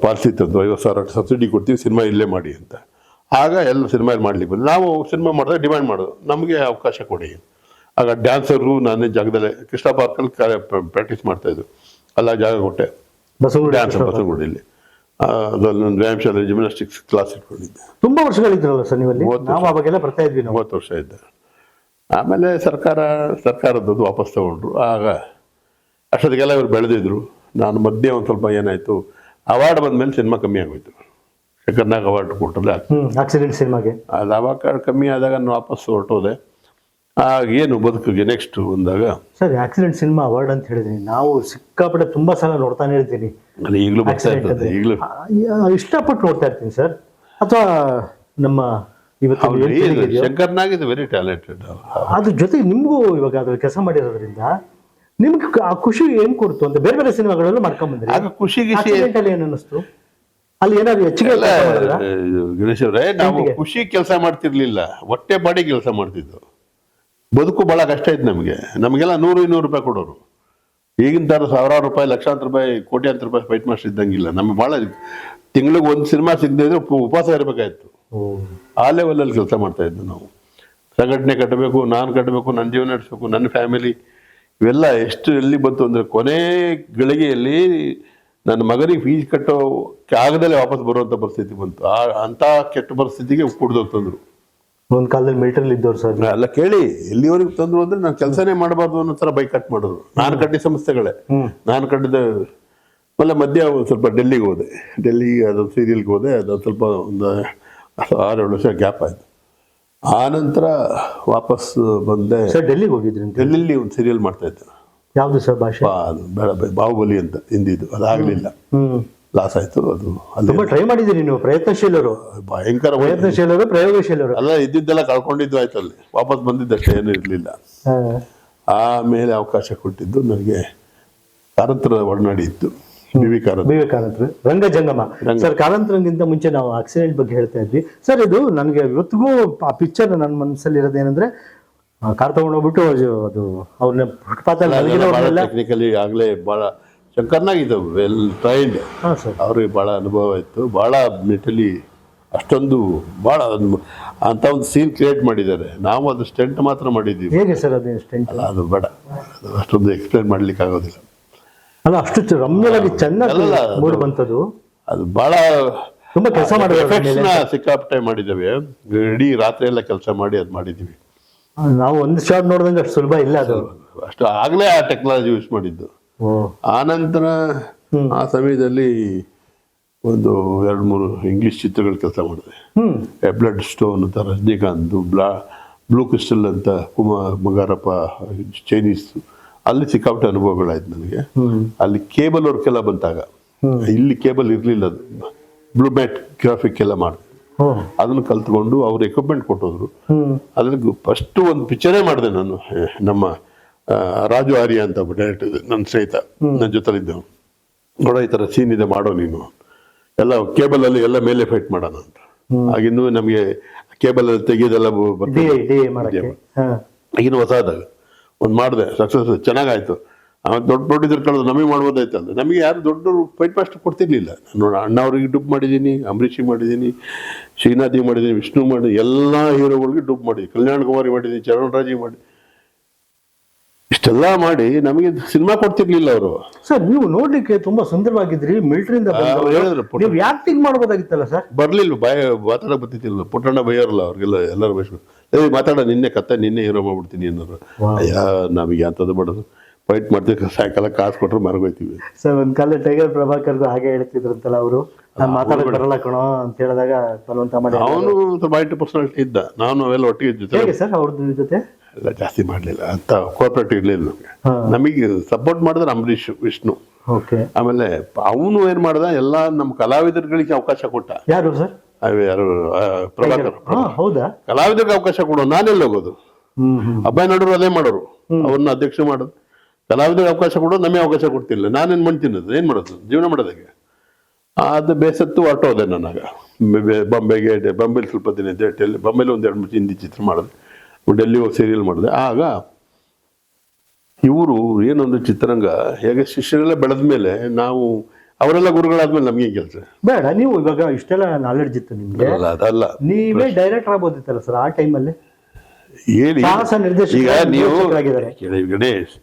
ಪಾಲಿಸಿ ತಂದು ಐವತ್ತು ಸಾವಿರ ಸಬ್ಸಿಡಿ ಕೊಡ್ತೀವಿ ಸಿನಿಮಾ ಇಲ್ಲೇ ಮಾಡಿ ಅಂತ. ಆಗ ಎಲ್ಲ ಸಿನಿಮಾ ಮಾಡ್ಲಿಕ್ಕೆ ಬಂದು ನಾವು ಸಿನಿಮಾ ಮಾಡಿದ್ರೆ ಡಿಮ್ಯಾಂಡ್ ಮಾಡೋದು. ನಮಗೆ ಅವಕಾಶ ಕೊಡಿ. ಆಗ ಡ್ಯಾನ್ಸರು ನಾನೇ ಜಾಗದಲ್ಲಿ ಕೃಷ್ಣ ಪಾರ್ಕಲ್ಲಿ ಪ್ರಾಕ್ಟೀಸ್ ಮಾಡ್ತಾ ಇದ್ದು ಅಲ್ಲ ಜಾಗ ಕೊಟ್ಟೆ. ಡ್ಯಾನ್ಸ್ ಬಸವನಗುಡಿಯಲ್ಲಿ ಅದರಲ್ಲಿ ಒಂದು ವ್ಯಾಯಾಮ ಶಾಲೆ ಜಿಮ್ನಾಸ್ಟಿಕ್ಸ್ ಕ್ಲಾಸ್ ಇಟ್ಕೊಂಡಿದ್ದೆ. ತುಂಬ ವರ್ಷಗಳಿದ್ರಲ್ಲ ಸರ್ ನೀವಲ್ಲಿ ನಾವು ಅವಾಗೆಲ್ಲ ಬರ್ತಾ ಇದ್ವಿ ನಾವು. ಮೂವತ್ತು ವರ್ಷ ಇದ್ದೆ. ಆಮೇಲೆ ಸರ್ಕಾರ ಸರ್ಕಾರದ್ದು ವಾಪಸ್ ತಗೊಂಡ್ರು. ಆಗ ಅಷ್ಟೊತ್ತಿಗೆಲ್ಲ ಇವರು ಬೆಳೆದಿದ್ರು. ನಾನು ಮಧ್ಯೆ ಒಂದು ಸ್ವಲ್ಪ ಏನಾಯಿತು ಅವಾರ್ಡ್ ಬಂದ ಮೇಲೆ ಸಿನಿಮಾ ಕಮ್ಮಿ ಆಗೋಯ್ತು. ಶಂಕರ್ನಾಗ್ ಅವಾರ್ಡ್ ಕೊಟ್ಟದ ಆಕ್ಸಿಡೆಂಟ್ ಸಿನಿಮಾಗೆ ಅದು ಅವಾಗ ಕಮ್ಮಿ ಆದಾಗ ನಾನು ವಾಪಸ್ ಹೊರಟೋದೆ. ಆಗ ಏನು ಬದುಕಿಗೆ ನೆಕ್ಸ್ಟ್ ಬಂದಾಗ. ಸರ್ ಆಕ್ಸಿಡೆಂಟ್ ಸಿನಿಮಾ ಅವಾರ್ಡ್ ಅಂತ ಹೇಳಿದೀನಿ. ನಾವು ಸಿಕ್ಕಾಪಟ್ಟೆ ತುಂಬಾ ಸಲ ನೋಡ್ತಾನೆ ಇರ್ತೀನಿ. ಅದು ಈಗಲೂ ಬರ್ತಾ ಇರ್ತದೆ ಈಗಲೂ. ಇಷ್ಟಪಟ್ಟು ನೋಡ್ತಾ ಇರ್ತೀನಿ ಸರ್. ಅಥವಾ ನಮ್ಮ ಇವತ್ತು ಶಂಕರ್ನಾಗ್ ಇದು ವೆರಿ ಟ್ಯಾಲೆಂಟೆಡ್ ಅದ್ರ ಜೊತೆಗೆ ನಿಮಗೂ ಇವಾಗ ಅದ್ರ ಕೆಲಸ ಮಾಡಿರೋದ್ರಿಂದ ನಿಮ್ಗೆ ಆ ಖುಷಿ ಏನ್ ಕೊಡ್ತು ಅಂತ ಬೇರೆ ಬೇರೆ ಸಿನಿಮಾಗಳಲ್ಲೂ ಮಾಡ್ಕೊಂಡ್ ಬಂದ್ರಿ. ಖುಷಿ ಏನ್ ಅನ್ನಿಸ್ತು? ಅಲ್ಲಿ ಏನಾದ್ರು ಹೆಚ್ಚಿಗೆ ಗಣೇಶ್ ಅವರೇ ನಾವು ಖುಷಿ ಕೆಲಸ ಮಾಡ್ತಿರ್ಲಿಲ್ಲ. ಹೊಟ್ಟೆ ಬಾಡಿ ಕೆಲಸ ಮಾಡ್ತಿದ್ದು. ಬದುಕು ಬಹಳ ಕಷ್ಟ ಇತ್ತು ನಮಗೆ. ನಮಗೆಲ್ಲ ನೂರು ಇನ್ನೂರು ರೂಪಾಯಿ ಕೊಡೋರು. ಈಗಿನ ಥರ ಸಾವಿರಾರು ರೂಪಾಯಿ ಲಕ್ಷಾಂತರ ರೂಪಾಯಿ ಕೋಟ್ಯಾಂತರ ರೂಪಾಯಿ ಫೈಟ್ ಮಾಸ್ಟರ್ ಇದ್ದಂಗಿಲ್ಲ. ನಮ್ಗೆ ಭಾಳ ತಿಂಗಳಿಗೆ ಒಂದು ಸಿನಿಮಾ ಸಿಗದೆ ಇದ್ರೆ ಉಪವಾಸ ಇರಬೇಕಾಯ್ತು. ಆ ಲೆವೆಲಲ್ಲಿ ಕೆಲಸ ಮಾಡ್ತಾ ಇದ್ದು ನಾವು. ಸಂಘಟನೆ ಕಟ್ಟಬೇಕು ನಾನು ಕಟ್ಟಬೇಕು ನನ್ನ ಜೀವನ ನಡೆಸಬೇಕು ನನ್ನ ಫ್ಯಾಮಿಲಿ ಇವೆಲ್ಲ ಎಷ್ಟು ಎಲ್ಲಿ ಬಂತು ಅಂದರೆ ಕೊನೆ ಗಳಿಗೆಯಲ್ಲಿ ನನ್ನ ಮಗನಿಗೆ ಫೀಸ್ ಕಟ್ಟೋ ಆಗದಲ್ಲೇ ವಾಪಸ್ ಬರುವಂಥ ಪರಿಸ್ಥಿತಿ ಬಂತು. ಆ ಅಂತ ಕೆಟ್ಟ ಪರಿಸ್ಥಿತಿಗೆ ಕುಡ್ದೋಗ್ತಂದ್ರು. ಒಂದ್ ಕಾಲದಲ್ಲಿ ಮಿಲಿಟರಿ ಇದ್ದವ್ರು ಸರ್. ಅಲ್ಲ ಕೇಳಿ ಎಲ್ಲಿವರೆಗೆ ತಂದ್ರು ಅಂದ್ರೆ ನಾನು ಕೆಲಸನೇ ಮಾಡಬಾರ್ದು ಅನ್ನೋ ಥರ ಬೈ ಕಟ್ ಮಾಡೋದು. ನಾನು ಕಟ್ಟಿದ ಸಂಸ್ಥೆಗಳೇ. ನಾನು ಕಟ್ಟಿದ ಆಮೇಲೆ ಮಧ್ಯ ಒಂದು ಸ್ವಲ್ಪ ಡೆಲ್ಲಿಗೆ ಹೋದೆ. ಡೆಲ್ಲಿಗೆ ಅದೊಂದು ಸೀರಿಯಲ್ಗೆ ಹೋದೆ ಅದೊಂದು ಸ್ವಲ್ಪ ಒಂದು ಆರು ಏಳು ವರ್ಷ ಗ್ಯಾಪ್ ಆಯಿತು. ಆ ನಂತರ ವಾಪಸ್ ಬಂದೆ. ಸರ್ ಡೆಲ್ಲಿಗೆ ಹೋಗಿದ್ರಿ ಡೆಲ್ಲಿಲಿ ಒಂದು ಸೀರಿಯಲ್ ಮಾಡ್ತಾ ಇದ್ದೆ. ಯಾವ್ದು ಸರ್ ಭಾಷೆ? ಅದು ಬೇಡ ಬಾಹುಬಲಿ ಅಂತ ಹಿಂದಿದ್ದು ಅದಾಗಲಿಲ್ಲ ಹ್ಮ್. ಲಾಸ್ ಆಯಿತು ಅದು ಅಲ್ಲಿ ತುಂಬಾ ಟ್ರೈ ಮಾಡಿದ್ದೀನಿ ನೀವು ಪ್ರಯತ್ನಶೀಲರು. ಭಯಂಕರ. ಪ್ರಯತ್ನಶೀಲರು ಪ್ರಯೋಗಶೀಲರು. ಅಲ್ಲ ಇದ್ದಿದ್ದೆಲ್ಲ ಕಳ್ಕೊಂಡಿದ್ದು ಆಯ್ತು ಅಲ್ಲಿ. ವಾಪಸ್ ಬಂದಿದ್ದಷ್ಟೇ ಏನೂ ಇರಲಿಲ್ಲ. ಹಾ. ಆಮೇಲೆ ಅವಕಾಶ ಕೊಟ್ಟಿದ್ದು ನನಗೆ ಕಾರಂತರ ಒಡನಾಡಿ ಇತ್ತು. B V Karanth. ವಿವೇಕಾನಂದರು ರಂಗ ಜಂಗಮ ಸರ್ ಕಾರಂತರಂಗಿಂತ ಮುಂಚೆ ನಾವು ಆಕ್ಸಿಡೆಂಟ್ ಬಗ್ಗೆ ಹೇಳ್ತಾ ಇದ್ವಿ. ಸರ್ ಇದು ನನಗೆ ಇವತ್ತಿಗೂ ಆ ಪಿಕ್ಚರ್ ನನ್ನ ಮನಸ್ಸಲ್ಲಿ ಇರೋದೇನೆಂದ್ರೆ ಕಾರ್ ತಗೊಂಡೋಗ್ಬಿಟ್ಟು ಅದು ಅವ್ರನ್ನ ಟೆಕ್ನಿಕಲಿ ಆಗಲೇ ಭಾಳ ಶಂಕರ್ನಾಗಿದ್ದು ವೆಲ್ ಟ್ರೈನ್ ಅವ್ರಿಗೆ ಭಾಳ ಅನುಭವ ಇತ್ತು. ಭಾಳ ಮೆಟಲಿ ಅಷ್ಟೊಂದು ಭಾಳ ಅಂತ ಒಂದು ಸೀನ್ ಕ್ರಿಯೇಟ್ ಮಾಡಿದ್ದಾರೆ. ನಾವು ಅದು ಸ್ಟೆಂಟ್ ಮಾತ್ರ ಮಾಡಿದ್ದೀವಿ. ಹೇಗೆ ಸರ್ ಅದೇ ಸ್ಟೆಂಟ್ ಅಲ್ಲ ಅದು ಬೇಡ. ಅಷ್ಟೊಂದು ಎಕ್ಸ್ಪ್ಲೇನ್ ಮಾಡ್ಲಿಕ್ಕೆ ಆಗೋದಿಲ್ಲ. ಅಲ್ಲ ಅಷ್ಟು ರಮ್ಯವಾಗಿ ಚೆನ್ನಾಗಿ ಅದು- ಬಂತದು. ಅದು ಭಾಳ ತುಂಬ ಕೆಲಸ ಮಾಡಿದ್ರು ಸಿಕ್ಕಾಪಟ್ಟೆ ಮಾಡಿದ್ದೇವೆ. ಇಡೀ ರಾತ್ರಿ ಎಲ್ಲ ಕೆಲಸ ಮಾಡಿ ಅದು ಮಾಡಿದ್ದೀವಿ. ನಾವು ಒಂದು ಶಾಟ್ ನೋಡಿದಂಗೆ ಅಷ್ಟು ಸುಲಭ ಇಲ್ಲ ಅದು. ಅಷ್ಟು ಆಗಲೇ ಆ ಟೆಕ್ನಾಲಜಿ ಯೂಸ್ ಮಾಡಿದ್ದು. ಆ ಆನಂತರ ಆ ಸಮಯದಲ್ಲಿ ಒಂದು ಎರಡು ಮೂರು ಇಂಗ್ಲಿಷ್ ಚಿತ್ರಗಳು ಕೆಲಸ ಮಾಡಿದೆ. ಎ ಬ್ಲಡ್ ಸ್ಟೋನ್ ಅಂತ ರಜನಿಕಾಂತ್ ಬ್ಲಾ ಬ್ಲೂ ಕ್ರಿಸ್ಟಲ್ ಅಂತ ಕುಮಾರ್ ಮಗಾರಪ್ಪ ಚೈನೀಸ್ ಅಲ್ಲಿ ಸಿಕ್ಕಾಪಟ್ಟೆ ಅನುಭವಗಳಾಯ್ತು ನನಗೆ. ಅಲ್ಲಿ ಕೇಬಲ್ ವರ್ಕ್ ಎಲ್ಲ ಬಂತಾಗ ಇಲ್ಲಿ ಕೇಬಲ್ ಇರಲಿಲ್ಲ. ಅದು ಬ್ಲೂ ಮ್ಯಾಟ್ ಗ್ರಾಫಿಕ್ ಎಲ್ಲ ಮಾಡಿದೆ ಓ ಅದನ್ನು ಕಲ್ತ್ಕೊಂಡು ಅವ್ರು ಎಕ್ವಿಪ್ಮೆಂಟ್ ಕೊಟ್ಟೋದ್ರು. ಅದ್ರ ಅದ್ರಲ್ಲಿ ಫಸ್ಟ್ ಒಂದು ಪಿಕ್ಚರೇ ಮಾಡಿದೆ ನಾನು ನಮ್ಮ ರಾಜು ಆರ್ಯ ಅಂತ ಡೈರೆಕ್ಟ್ ನನ್ನ ಸ್ನೇಹಿತ ನನ್ನ ಜೊತೆಲಿದ್ದವನು. ನೋಡೋ ಈ ಥರ ಸೀನ್ ಇದೆ ಮಾಡೋ ನೀನು. ಎಲ್ಲ ಕೇಬಲ್ ಅಲ್ಲಿ ಎಲ್ಲ ಮೇಲೆ ಫೈಟ್ ಮಾಡೋಣ ಅಂತ. ಆಗಿನ್ನೂ ನಮಗೆ ಕೇಬಲ್ ಅಲ್ಲಿ ತೆಗೆಯೋದೆಲ್ಲ ಈಗಿನ ಹೊಸ ಬರ್ತದೆ ಡಿ ಮಾಡಕ್ಕೆ. ಹಾ. ಆಗಿನ ಹೊಸದಾಗ ಒಂದು ಮಾಡಿದೆ ಸಕ್ಸಸ್ ಚೆನ್ನಾಗಾಯ್ತು. ಅವನು ದೊಡ್ಡ ಇದ್ರ ಕಳೆದು ನಮಗೆ ಅಂದ್ರೆ ನಮಗೆ ಯಾರು ದೊಡ್ಡ ಫೈಟ್ ಮಾಸ್ಟರ್ ಕೊಡ್ತಿರ್ಲಿಲ್ಲ. ನಾನು ಅಣ್ಣ ಅವ್ರಿಗೆ ಡುಬ್ ಮಾಡಿದ್ದೀನಿ ಅಂಬರೀಷಿಗೆ ಮಾಡಿದ್ದೀನಿ ಶ್ರೀನಾಥಿಗೆ ಮಾಡಿದ್ದೀನಿ ವಿಷ್ಣು ಮಾಡಿ ಎಲ್ಲ ಹೀರೋಗಳಿಗೆ ಡುಬ್ ಮಾಡಿ ಕಲ್ಯಾಣ ಕುಮಾರಿ ಮಾಡಿದ್ದೀನಿ ಚರಣ್ ರಾಜಿ ಮಾಡಿ ಇಷ್ಟೆಲ್ಲ ಮಾಡಿ ನಮಗೆ ಸಿನಿಮಾ ಕೊಡ್ತಿರ್ಲಿಲ್ಲ ಅವರು. ಸರ್ ನೀವು ನೋಡ್ಲಿಕ್ಕೆ ತುಂಬಾ ಸುಂದರವಾಗಿದ್ರಿ ಮಿಲಿಟರಿಯಿಂದ ನೀವು ಆಕ್ಟಿಂಗ್ ಮಾಡ್ಬೋದಾಗಿತ್ತಲ್ಲ ಸರ್? ಬರ್ಲಿಲ್ಲ ಬಾಯ ಮಾತಾಡಕ್ ಬರ್ತಿತ್ತಿಲ್ಲ ಪುಟ್ಟಣ್ಣ ಬೈಯೋರಲ್ಲ ಅವ್ರಿಗೆಲ್ಲ ಎಲ್ಲರೂ ಬಯಸ್ರು ಏ ಮಾತಾಡ ನಿನ್ನೆ ಕತ್ತ ನಿನ್ನೆ ಹೀರೋ ಮಾಡ್ಬಿಡ್ತೀನಿ ಅನ್ನೋರು. ಅಯ್ಯ ನಮಗೆ ಅಂಥದ್ದು ಮಾಡೋದು? ಫೈಟ್ ಮಾಡ್ತೀವಿ ಸಾಯಂಕಾಲ ಕಾಸು ಕೊಟ್ಟರು ಮರಗೋಯ್ತೀವಿ. ಸರ್ ಒಂದ್ ಕಾಲ ಟೈಗರ್ ಪ್ರಭಾಕರ್ಗೂ ಹಾಗೆ ಹೇಳ್ತಿದ್ರಂತಲ್ಲ ಅವರು. ನಾನು ಮಾತಾಡಕ್ ಬರಲ್ಲ ಕಣೋ ಅಂತ ಹೇಳಿದಾಗ ಬಲವಂತ ಮಾಡಿ ಅವನು ಸ್ವಲ್ಪ ಐಟಿ ಪರ್ಸನಾಲಿಟಿ ಇದ್ದ. ನಾನು ಅವೆಲ್ಲ ಒಟ್ಟಿಗೆ ಹೇಗೆ ಸರ್ ಅವ್ರದ್ದು ಜೊತೆ? ಎಲ್ಲ ಜಾಸ್ತಿ ಮಾಡಲಿಲ್ಲ. ಅಂತ ಕೋಆಪರೇಟಿವ್ ಇರಲಿಲ್ಲ ನಮಗೆ. ನಮಗೆ ಸಪೋರ್ಟ್ ಮಾಡಿದ್ರೆ ಅಂಬರೀಶ್ ವಿಷ್ಣು. ಓಕೆ. ಆಮೇಲೆ ಅವನು ಏನ್ ಮಾಡ್ದ? ಎಲ್ಲ ನಮ್ಮ ಕಲಾವಿದರುಗಳಿಗೆ ಅವಕಾಶ ಕೊಟ್ಟ. ಯಾರು ಸರ್? ಅವ್ ಯಾರು? ಆ, ಪ್ರಭಾಕರ್ ಹೌದಾ? ಕಲಾವಿದರಿಗೆ ಅವಕಾಶ ಕೊಡು. ನಾನೆಲ್ಲ ಹೋಗೋದು? ಹ್ಮ್ ಹ್ಮ್. ಅಬ್ಬಾಯಿ ನಡೋರು ಅದೇ ಮಾಡೋರು. ಅವ್ರನ್ನ ಅಧ್ಯಕ್ಷ ಮಾಡೋದು. ಕಲಾವಿದರಿಗೆ ಅವಕಾಶ ಕೊಡೋದು ನಮಗೆ ಅವಕಾಶ ಕೊಡ್ತಿಲ್ಲ. ನಾನೇನು ಮಣ್ಣು ತಿನ್ನೋದು ಏನು ಮಾಡೋದು? ಜೀವನ ಮಾಡೋದಕ್ಕೆ ಅದು ಬೇಸತ್ತು ಹೊರಟೋದೆ ನನಗ ಬಾಂಬೆಗೆ ಬಾಂಬೆಲಿ ಸ್ವಲ್ಪ ದಿನ ಇದ್ದೆ ಡೆಲ್ಲಿ ಬಾಂಬೆಲಿ ಒಂದು ಎರಡು ಮೂರು ಹಿಂದಿ ಚಿತ್ರ ಮಾಡಿದೆ. ಡೆಲ್ಲಿ ಹೋಗಿ ಸೀರಿಯಲ್ ಮಾಡಿದೆ. ಆಗ ಇವರು ಏನೊಂದು ಚಿತ್ರರಂಗ ಹೇಗೆ ಶಿಷ್ಯರೆಲ್ಲ ಬೆಳೆದ ಮೇಲೆ ನಾವು ಅವರೆಲ್ಲ ಗುರುಗಳಾದ್ಮೇಲೆ ನಮಗೆ ಕೆಲಸ? ಬೇಡ ನೀವು ಇವಾಗ ಇಷ್ಟೆಲ್ಲ ನಾಲೆಡ್ಜ್ ಇತ್ತು ನಿಮ್ಗೆ. ಅಲ್ಲ ಅದಲ್ಲ. ನೀವೇ ಡೈರೆಕ್ಟರ್ ಆಗ್ಬೋದಿತ್ತಲ್ಲ ಸರ್ ಆ ಟೈಮಲ್ಲಿ ಹೇಳಿ. ಈಗ ನೀವು ಗಣೇಶ್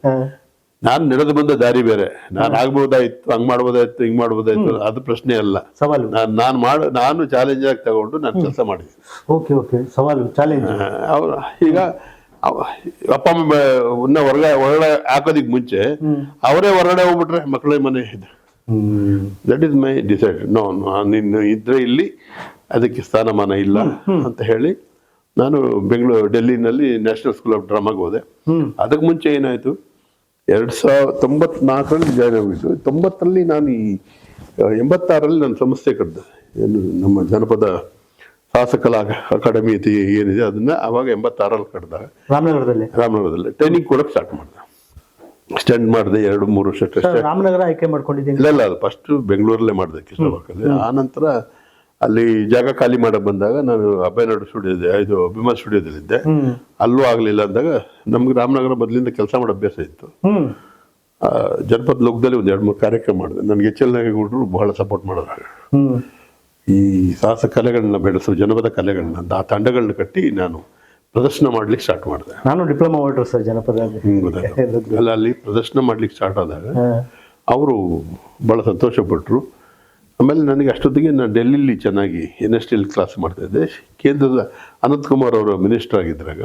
ನಾನು ನಡೆದು ಬಂದ ದಾರಿ ಬೇರೆ. ನಾನು ಆಗ್ಬೋದಾಯ್ತು ಹಂಗ್ ಮಾಡ್ಬೋದಾಯ್ತು ಹಿಂಗ್ ಮಾಡ್ಬೋದಾಯ್ತು ಅದು ಪ್ರಶ್ನೆ ಅಲ್ಲ. ಸವಾಲು. ನಾನು ನಾನು ಮಾಡ ನಾನು ಚಾಲೆಂಜ್ ಆಗಿ ತಗೊಂಡು ನಾನು ಕೆಲಸ ಮಾಡಿದೆ. Okay okay. ಸವಾಲು ಚಾಲೆಂಜ್ ಅವ್ರ ಈಗ ಅಪ್ಪ ಅಮ್ಮ ಇನ್ನ ಹೊರಗಡೆ ಹೊರಗಡೆ ಹಾಕೋದಿಕ್ ಮುಂಚೆ ಅವರೇ ಹೊರಗಡೆ ಹೋಗ್ಬಿಟ್ರೆ ಮಕ್ಕಳೇ ಮನೆ ಇದೆ that is my decide no ನೀನು ಇದ್ರೆ ಇಲ್ಲಿ ಅದಕ್ಕೆ ಸ್ಥಾನಮಾನ ಇಲ್ಲ ಅಂತ ಹೇಳಿ ನಾನು ಬೆಂಗಳೂರು ಡೆಲ್ಲಿನಲ್ಲಿ ನ್ಯಾಷನಲ್ ಸ್ಕೂಲ್ ಆಫ್ ಡ್ರಾಮಾಗೆ ಹೋದೆ. ಅದಕ್ಕೆ ಮುಂಚೆ ಏನಾಯ್ತು? ಎರಡ್ ಸಾವಿರ ತೊಂಬತ್ನಾಲ್ಕರಲ್ಲಿ ಜಾಯ್ನ್ ಆಗಿದ್ದು ತೊಂಬತ್ತರಲ್ಲಿ ನಾನು ಈ ಎಂಬತ್ತಾರಲ್ಲಿ ಎಂಬತ್ತಾರರಲ್ಲಿ ನನ್ನ ಸಂಸ್ಥೆ ಕಟ್ಟಿದೆ. ಏನು ನಮ್ಮ ಜನಪದ ಶಾಸಕಲಾ ಅಕಾಡೆಮಿ ಅಂತ ಏನಿದೆ ಅದನ್ನ ಅವಾಗ ಎಂಬತ್ತಾರಲ್ಲಿ ಕಟ್ಟಿದಾಗ ರಾಮನಗರದಲ್ಲಿ. ರಾಮನಗರದಲ್ಲಿ ಟ್ರೈನಿಂಗ್ ಕೊಡಕ್ಕೆ ಸ್ಟಾರ್ಟ್ ಮಾಡಿದೆ. ಸ್ಟೆಂಡ್ ಮಾಡಿದೆ ಎರಡು ಮೂರು ವರ್ಷ ರಾಮನಗರ ಆಯ್ಕೆ ಮಾಡ್ಕೊಂಡಿದ್ದೀನಿ ಇಲ್ಲ ಇಲ್ಲ ಅದು ಫಸ್ಟ್ ಬೆಂಗಳೂರಲ್ಲೇ ಮಾಡಿದೆ ಕೃಷ್ಣ ಆ ನಂತರ ಅಲ್ಲಿ ಜಾಗ ಖಾಲಿ ಮಾಡಕ್ ಬಂದಾಗ ನಾನು ಅಭಯನಾಡು ಸ್ಟುಡಿಯೋ ಇದೆ ಅಭಿಮಾನ್ ಸ್ಟುಡಿಯೋದಲ್ಲಿದ್ದೆ ಇದ್ದೆ. ಅಲ್ಲೂ ಆಗಲಿಲ್ಲ ಅಂದಾಗ ನಮ್ಗೆ ರಾಮನಗರ ಮೊದಲಿಂದ ಕೆಲಸ ಮಾಡೋ ಅಭ್ಯಾಸ ಇತ್ತು. ಜನಪದ ಲೋಕದಲ್ಲಿ ಒಂದು ಎರಡು ಮೂರು ಕಾರ್ಯಕ್ರಮ ಮಾಡಿದೆ. ನನಗೆ ಎಚ್ ಎಲ್ ನಾಗೇಗೌಡರು ಬಹಳ ಸಪೋರ್ಟ್ ಮಾಡೋದಾಗ ಈ ಸಾಹಸ ಕಲೆಗಳನ್ನ ಬೆಳೆಸೋ ಜನಪದ ಕಲೆಗಳನ್ನ ಆ ತಂಡಗಳನ್ನ ಕಟ್ಟಿ ನಾನು ಪ್ರದರ್ಶನ ಮಾಡ್ಲಿಕ್ಕೆ ಸ್ಟಾರ್ಟ್ ಮಾಡಿದೆ. ನಾನು ಡಿಪ್ಲೊಮಾ ಹೊರಟ್ರು ಸರ್ ಜನಪದ ಅಲ್ಲ ಅಲ್ಲಿ ಪ್ರದರ್ಶನ ಮಾಡ್ಲಿಕ್ಕೆ ಸ್ಟಾರ್ಟ್ ಆದಾಗ. ಅವರು ಬಹಳ ಸಂತೋಷಪಟ್ಟರು ಆಮೇಲೆ ನನಗೆ ಅಷ್ಟೊತ್ತಿಗೆ ನಾನು ಡೆಲ್ಲಿಲಿ ಚೆನ್ನಾಗಿ ಎನ್ ಎಸ್ ಟಿಲ್ ಕ್ಲಾಸ್ ಮಾಡ್ತಾ ಇದ್ದೆ. ಕೇಂದ್ರದ ಅನಂತ್ ಕುಮಾರ್ ಅವರು ಮಿನಿಸ್ಟರ್ ಆಗಿದ್ದಾಗ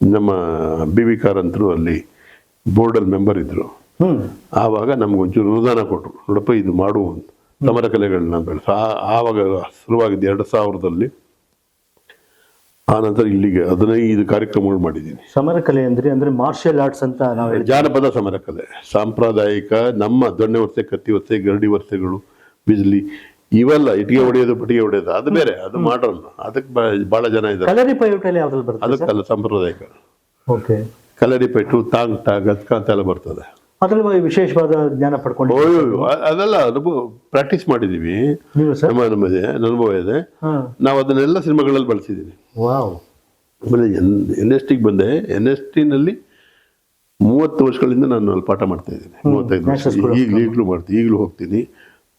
ನಮ್ಮ ಬಿ ವಿ ಕಾರಂತರು ಅಲ್ಲಿ ಬೋರ್ಡಲ್ಲಿ ಮೆಂಬರ್ ಇದ್ದರು ಆವಾಗ ನಮ್ಗೆ ಒಂಚೂರು ಅನುದಾನ ಕೊಟ್ಟರು ನೋಡಪ್ಪ ಇದು ಮಾಡು ಸಮರ ಕಲೆಗಳನ್ನ ಬೆಳೆಸ ಆವಾಗ ಶುರುವಾಗಿದ್ದು ಎರಡು ಸಾವಿರದಲ್ಲಿ. ಆ ನಂತರ ಇಲ್ಲಿಗೆ ಹದಿನೈದು ಕಾರ್ಯಕ್ರಮಗಳು ಮಾಡಿದ್ದೀನಿ. ಸಮರ ಕಲೆ ಅಂದ್ರೆ ಅಂದರೆ ಮಾರ್ಷಲ್ ಆರ್ಟ್ಸ್ ಅಂತ ನಾವು ಜಾನಪದ ಸಮರ ಕಲೆ. ಸಾಂಪ್ರದಾಯಿಕ ನಮ್ಮ ದೊಣ್ಣೆ ವರ್ಷೆ ಕತ್ತಿ ವರ್ಷೆ ಗರಡಿ ವರ್ಸೆಗಳು ಬಿಜ್ಲಿ ಇವೆಲ್ಲ ಇಟ್ಟಿಗೆ ಹೊಡೆಯೋದು ಪಟಿಗೆ ಹೊಡೆಯೋದು ಅದು ಬೇರೆ ಅದು ಮಾಡ್ರಲ್ಲ ಅದಕ್ಕೆ ಬಹಳ ಜನ ಇದ್ದಾರೆ. ಕಲರಿ ಪೈಟಲ್ಲಿ ಯಾವ್ದ್ರಲ್ಲಿ ಬರುತ್ತೆ ಅದಕ್ಕಲ್ಲ ಸಾಂಪ್ರದಾಯಿಕ. ಓಕೆ. ಕಲರಿ ಪೈಟು ತಾಂಗ್ ಗತಕ ಅಂತ ಅಂತೆಲ್ಲ ಬರ್ತದೆ. ಅದ್ರಲ್ಲಿ ವಿಶೇಷವಾದ ಜ್ಞಾನ ಪಡ್ಕೊಂಡು ಅದೆಲ್ಲ ಅನುಭವ ಪ್ರಾಕ್ಟೀಸ್ ಮಾಡಿದೀವಿ ನಮ್ಮ ನಮ್ಮ ಅನುಭವ ಇದೆ. ನಾವು ಅದನ್ನೆಲ್ಲ ಸಿನಿಮಾಗಳಲ್ಲಿ ಬಳಸಿದೀವಿ ವಾವ್. ಆಮೇಲೆ ಎನ್ ಎನ್ ಎಸ್ ಟಿಗೆ ಬಂದೆ. ಎನ್ ಎಸ್ ಟಿನಲ್ಲಿ ಮೂವತ್ತು ವರ್ಷಗಳಿಂದ ನಾನು ಅಲ್ಲಿ ಪಾಠ ಮಾಡ್ತಾ ಇದ್ದೀನಿ. ಮೂವತ್ತೈದು ವರ್ಷ. ಈಗಲೂ ಈಗಲೂ ಮಾಡ್ತೀನಿ ಈಗಲೂ ಹೋಗ್ತೀನಿ.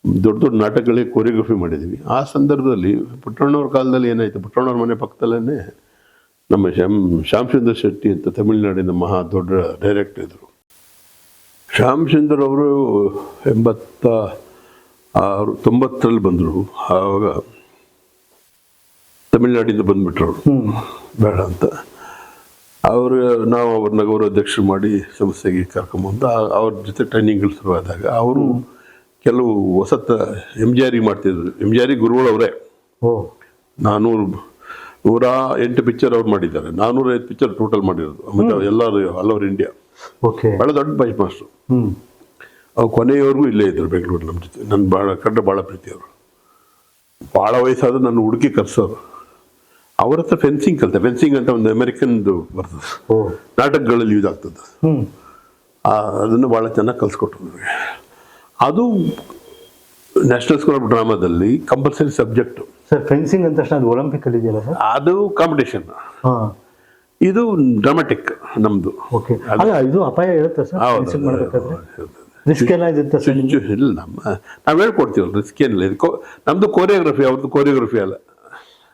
ದೊಡ್ಡ ದೊಡ್ಡ ನಾಟಕಗಳಿಗೆ ಕೊರಿಯೋಗ್ರಫಿ ಮಾಡಿದ್ದೀವಿ ಆ ಸಂದರ್ಭದಲ್ಲಿ ಪುಟ್ಟಣ್ಣವ್ರ ಕಾಲದಲ್ಲಿ ಏನಾಯಿತು? ಪುಟ್ಟಣ್ಣವ್ರ ಮನೆ ಪಕ್ಕದಲ್ಲೇ ನಮ್ಮ ಶ್ಯಾಮ್ ಶ್ಯಾಮ್ ಸುಂದರ್ ಶೆಟ್ಟಿ ಅಂತ ತಮಿಳುನಾಡಿನ ಮಹಾ ದೊಡ್ಡ ಡೈರೆಕ್ಟರ್ ಇದ್ದರು ಶ್ಯಾಮ್ ಸುಂದರ್ ಅವರು ಎಂಬತ್ತ ಆರು ತೊಂಬತ್ತರಲ್ಲಿ ಬಂದರು. ಆವಾಗ ತಮಿಳ್ನಾಡಿಂದ ಬಂದುಬಿಟ್ರು ಅವರು. ಬೇಡ ಅಂತ. ಅವರು ನಾವು ಅವ್ರನ್ನ ಗೌರವಾಧ್ಯಕ್ಷರು ಮಾಡಿ ಸಂಸ್ಥೆಗೆ ಕರ್ಕೊಂಬಂದು ಅವ್ರ ಜೊತೆ ಟ್ರೈನಿಂಗ್ಗಳು ಶುರುವಾದಾಗ ಅವರು ಕೆಲವು ಹೊಸತ ಎಂ ಜಿ ಆರ್ ಮಾಡ್ತಿದ್ರು. ಎಂ ಜಿ ಆರ್ ಗುರುಗಳು ಅವರೇ. ಓ. ನಾನೂರು ನೂರ ಎಂಟು ಪಿಕ್ಚರ್ ಅವ್ರು ಮಾಡಿದ್ದಾರೆ. ನಾನೂರ ಐದು ಪಿಕ್ಚರ್ ಟೋಟಲ್ ಮಾಡಿರೋದು. ಎಲ್ಲರೂ ಆಲ್ ಓವರ್ ಇಂಡಿಯಾ ಓಕೆ. ಭಾಳ ದೊಡ್ಡ ಬೈಕ್ ಮಾಸ್ಟ್ರು ಅವ್ರು ಕೊನೆಯವರೆಗೂ ಇಲ್ಲೇ ಇದ್ದರು ಬೆಂಗಳೂರು ನಮ್ಮ ಜೊತೆ. ನನ್ನ ಭಾಳ ಕಂಡ್ರೆ ಭಾಳ ಪ್ರೀತಿ ಅವರು. ಭಾಳ ವಯಸ್ಸಾದ ನನ್ನ ಹುಡುಕಿ ಕರ್ಸೋರು. ಅವ್ರ ಹತ್ರ ಫೆನ್ಸಿಂಗ್ ಕಲಿತೆ. ಫೆನ್ಸಿಂಗ್ ಅಂತ ಒಂದು ಅಮೆರಿಕನ್ದು ಬರ್ತದೆ. ನಾಟಕಗಳಲ್ಲಿ ಯೂಸ್ ಆಗ್ತದೆ. ಅದನ್ನು ಭಾಳ ಚೆನ್ನಾಗಿ ಕಲಿಸ್ಕೊಟ್ರು ನನಗೆ. ಅದು ನ್ಯಾಷನಲ್ ಸ್ಕೂಲ್ ಆಫ್ ಡ್ರಾಮಾದಲ್ಲಿ ಕಂಪಲ್ಸರಿ ಸಬ್ಜೆಕ್ಟ್ ಸರ್ ಫೆನ್ಸಿಂಗ್ ಅಂತ ತಕ್ಷಣ ಅದು ಒಲಿಂಪಿಕ್ ಅಲ್ಲಿ ಇದೆಯಲ್ಲ ಸರ್ ಅದು ಕಾಂಪಿಟೇಷನ್ ಹಾ. ಇದು ಡ್ರಾಮಾಟಿಕ್ ನಮ್ದು. ಓಕೆ ಅಲ್ಲ ಇದು ಅಪಾಯ ಇರುತ್ತೆ ಸರ್ ಫೆನ್ಸಿಂಗ್ ಮಾಡಬೇಕಾದ್ರೆ. ರಿಸ್ಕ್ ಎಲ್ಲ ಇರುತ್ತೆ ಸರ್ ಇಲ್ಲ ನಮ್ಮ ನಾವು ಹೇಳ್ಕೊಡ್ತೀವಲ್ಲ ರಿಸ್ಕ್ ಏನಿಲ್ಲ. ಇದು ನಮ್ದು ಕೋರಿಯೋಗ್ರಫಿ ಅವ್ರದ್ದು ಕೋರಿಯೋಗ್ರಫಿ ಅಲ್ಲ.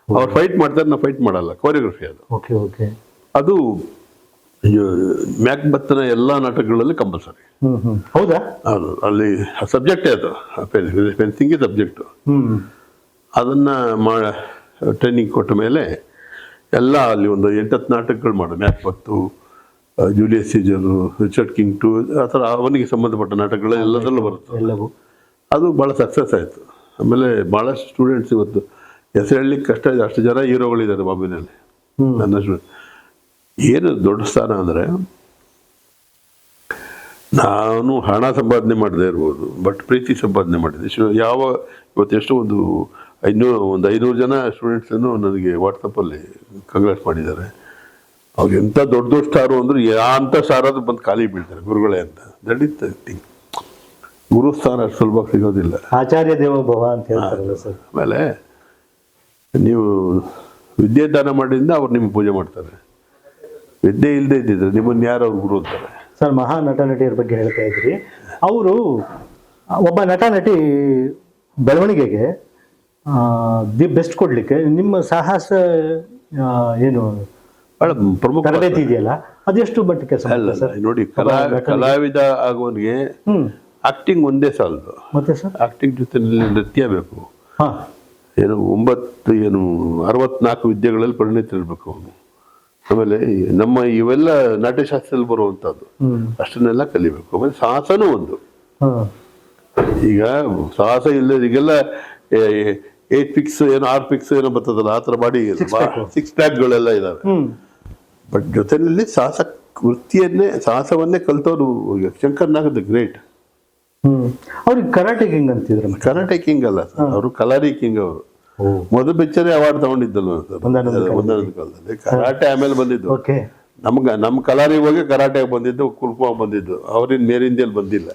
ಅವ್ರು ಫೈಟ್ ಮಾಡ್ತಾರೆ ನಾವು ಫೈಟ್ ಮಾಡಲ್ಲ ಕೋರಿಯೋಗ್ರಫಿ ಅದು. ಓಕೆ ಓಕೆ ಅದು ಮ್ಯಾಕ್ಬತ್ತನ ಎಲ್ಲ ನಾಟಕಗಳಲ್ಲಿ ಕಂಪಲ್ಸರಿ ಹೌದಾ? ಅದು ಅಲ್ಲಿ ಸಬ್ಜೆಕ್ಟೇ ಅದು. ಫೆನ್ಸಿಂಗೇ ಸಬ್ಜೆಕ್ಟು ಅದನ್ನು ಮಾ ಟ್ರೈನಿಂಗ್ ಕೊಟ್ಟ ಮೇಲೆ ಎಲ್ಲ ಅಲ್ಲಿ ಒಂದು ಎಂಟತ್ತು ನಾಟಕಗಳು ಮಾಡು Macbeth Julius Caesar Richard king two ಆ ಥರ ಅವನಿಗೆ ಸಂಬಂಧಪಟ್ಟ ನಾಟಕಗಳು ಎಲ್ಲದರಲ್ಲೂ ಬರುತ್ತೆ. ಎಲ್ಲವೂ. ಅದು ಭಾಳ ಸಕ್ಸಸ್ ಆಯಿತು. ಆಮೇಲೆ ಭಾಳಷ್ಟು ಸ್ಟೂಡೆಂಟ್ಸ್ ಇವತ್ತು ಹೆಸರು ಹೇಳಲಿಕ್ಕೆ ಕಷ್ಟ ಇದೆ. ಅಷ್ಟು ಜನ ಹೀರೋಗಳಿದ್ದಾರೆ ಬಾಬಿನಲ್ಲಿ. ನನ್ನ ಏನು ದೊಡ್ಡ ಸ್ಥಾನ ಅಂದರೆ ನಾನು ಹಣ ಸಂಪಾದನೆ ಮಾಡದೇ ಇರ್ಬೋದು ಬಟ್ ಪ್ರೀತಿ ಸಂಪಾದನೆ ಮಾಡಿದೆ. ಶು- ಯಾವ ಇವತ್ತೆಷ್ಟು ಒಂದು ಐನೂರು ಒಂದು ಐನೂರು ಜನ ಸ್ಟೂಡೆಂಟ್ಸನ್ನು ನನಗೆ ವಾಟ್ಸಪ್ಪಲ್ಲಿ ಕಂಗ್ರಾಟ್ಸ್ ಮಾಡಿದ್ದಾರೆ. ಅವ್ರು ಎಂಥ ದೊಡ್ಡ ದೊಡ್ಡ ಸ್ಟಾರು ಅಂದರೆ ಅಂತ ಸ್ಟಾರ್ ಅದು ಬಂದು ಖಾಲಿ ಬೀಳ್ತಾರೆ ಗುರುಗಳೇ ಅಂತ. ದಟ್ ಇಸ್ ಥಿಂಗ್ ಗುರು ಸ್ಥಾನ ಅಷ್ಟು ಸುಲಭ ಸಿಗೋದಿಲ್ಲ. ಆಚಾರ್ಯ ದೇವೋಭವ ಅಂತ ಹೇಳ್ತಾರಲ್ಲ ಸರ್. ಆಮೇಲೆ ನೀವು ವಿದ್ಯೆ ದಾನ ಮಾಡಿದಿಂದ ಅವ್ರು ನಿಮ್ಗೆ ಪೂಜೆ ಮಾಡ್ತಾರೆ. ವಿದ್ಯೆ ಇಲ್ಲದೆ ಇದ್ದಿದ್ರೆ ನಿಮ್ಮನ್ನು ಯಾರು ಅವ್ರು ಗುರು ಅಂತಾರೆ? ಸರ್ ಮಹಾ ನಟ ನಟಿಯರ ಬಗ್ಗೆ ಹೇಳ್ತಾ ಇದ್ರಿ. ಅವರು ಒಬ್ಬ ನಟ ನಟಿ ಬೆಳವಣಿಗೆಗೆ ದಿ ಬೆಸ್ಟ್ ಕೊಡ್ಲಿಕ್ಕೆ ನಿಮ್ಮ ಸಾಹಸ ಏನು ಬಹಳ ಪ್ರಮುಖ ತರಬೇತಿ ಇದೆಯಲ್ಲ? ಅದೆಷ್ಟು ಮಟ್ಟಕ್ಕೆ ಕೆಲಸ ಅಲ್ಲ ಸರ್ ನೋಡಿ ಕಲಾ ಕಲಾವಿದ ಆಗುವವನಿಗೆ ಹ್ಮ್. ಆಕ್ಟಿಂಗ್ ಒಂದೇ ಸಾಲದು. ಮತ್ತೆ ಸರ್? ಆಕ್ಟಿಂಗ್ ಜೊತೆ ನೃತ್ಯ ಬೇಕು. ಹಾಂ. ಏನು ಒಂಬತ್ತು ಏನು ಅರವತ್ನಾಲ್ಕು ವಿದ್ಯೆಗಳಲ್ಲಿ ಪರಿಣಿತರಿರಬೇಕು ಅವನು. ಆಮೇಲೆ ನಮ್ಮ ಇವೆಲ್ಲ ನಾಟ್ಯಶಾಸ್ತ್ರದಲ್ಲಿ ಬರುವಂಥದ್ದು. ಹ್ಮ್. ಅಷ್ಟನ್ನೆಲ್ಲ ಕಲಿಬೇಕು. ಆಮೇಲೆ ಸಾಹಸನೂ ಒಂದು. ಈಗ ಸಾಹಸ ಇಲ್ಲ ಈಗೆಲ್ಲ ಏಟ್ ಪಿಕ್ಸ್ ಏನೋ ಆರ್ ಪಿಕ್ಸ್ ಏನೋ ಬರ್ತದಲ್ಲ ಆ ಥರ ಮಾಡಿ ಸಿಕ್ಸ್ ಪ್ಯಾಕ್ಗಳೆಲ್ಲ ಇದಾವೆ. ಬಟ್ ಜೊತೆಯಲ್ಲಿ ಸಾಹಸ ವೃತ್ತಿಯನ್ನೇ ಸಾಹಸವನ್ನೇ ಕಲ್ತವ್ರು ಶಂಕರ್ ನಾಗದ ಗ್ರೇಟ್. ಅವ್ರಿಗೆ ಕರಾಟೆ ಕಿಂಗ್ ಅಂತಿದ್ರು ಕರಾಟೆ ಕಿಂಗ್ ಅಲ್ಲ ಅವರು ಕಲಾರಿ ಕಿಂಗ್ ಅವರು. ಮೊದಲು ಪಿಕ್ಚರ್ ಅವಾರ್ಡ್ ತಗೊಂಡಿದ್ದಲ್ಲ ಕಾಲದಲ್ಲಿ ಕರಾಟೆ ಆಮೇಲೆ ಬಂದಿದ್ದು. ನಮ್ಗೆ ನಮ್ಮ ಕಲಾರಿ ಹೋಗಿ ಕರಾಟೆಗೆ ಬಂದಿದ್ದು ಕುಲ್ಕುಮ ಬಂದಿದ್ದು. ಅವ್ರಿನ್ ಮೇರಿಂದಿಯಲ್ಲಿ ಬಂದಿಲ್ಲ.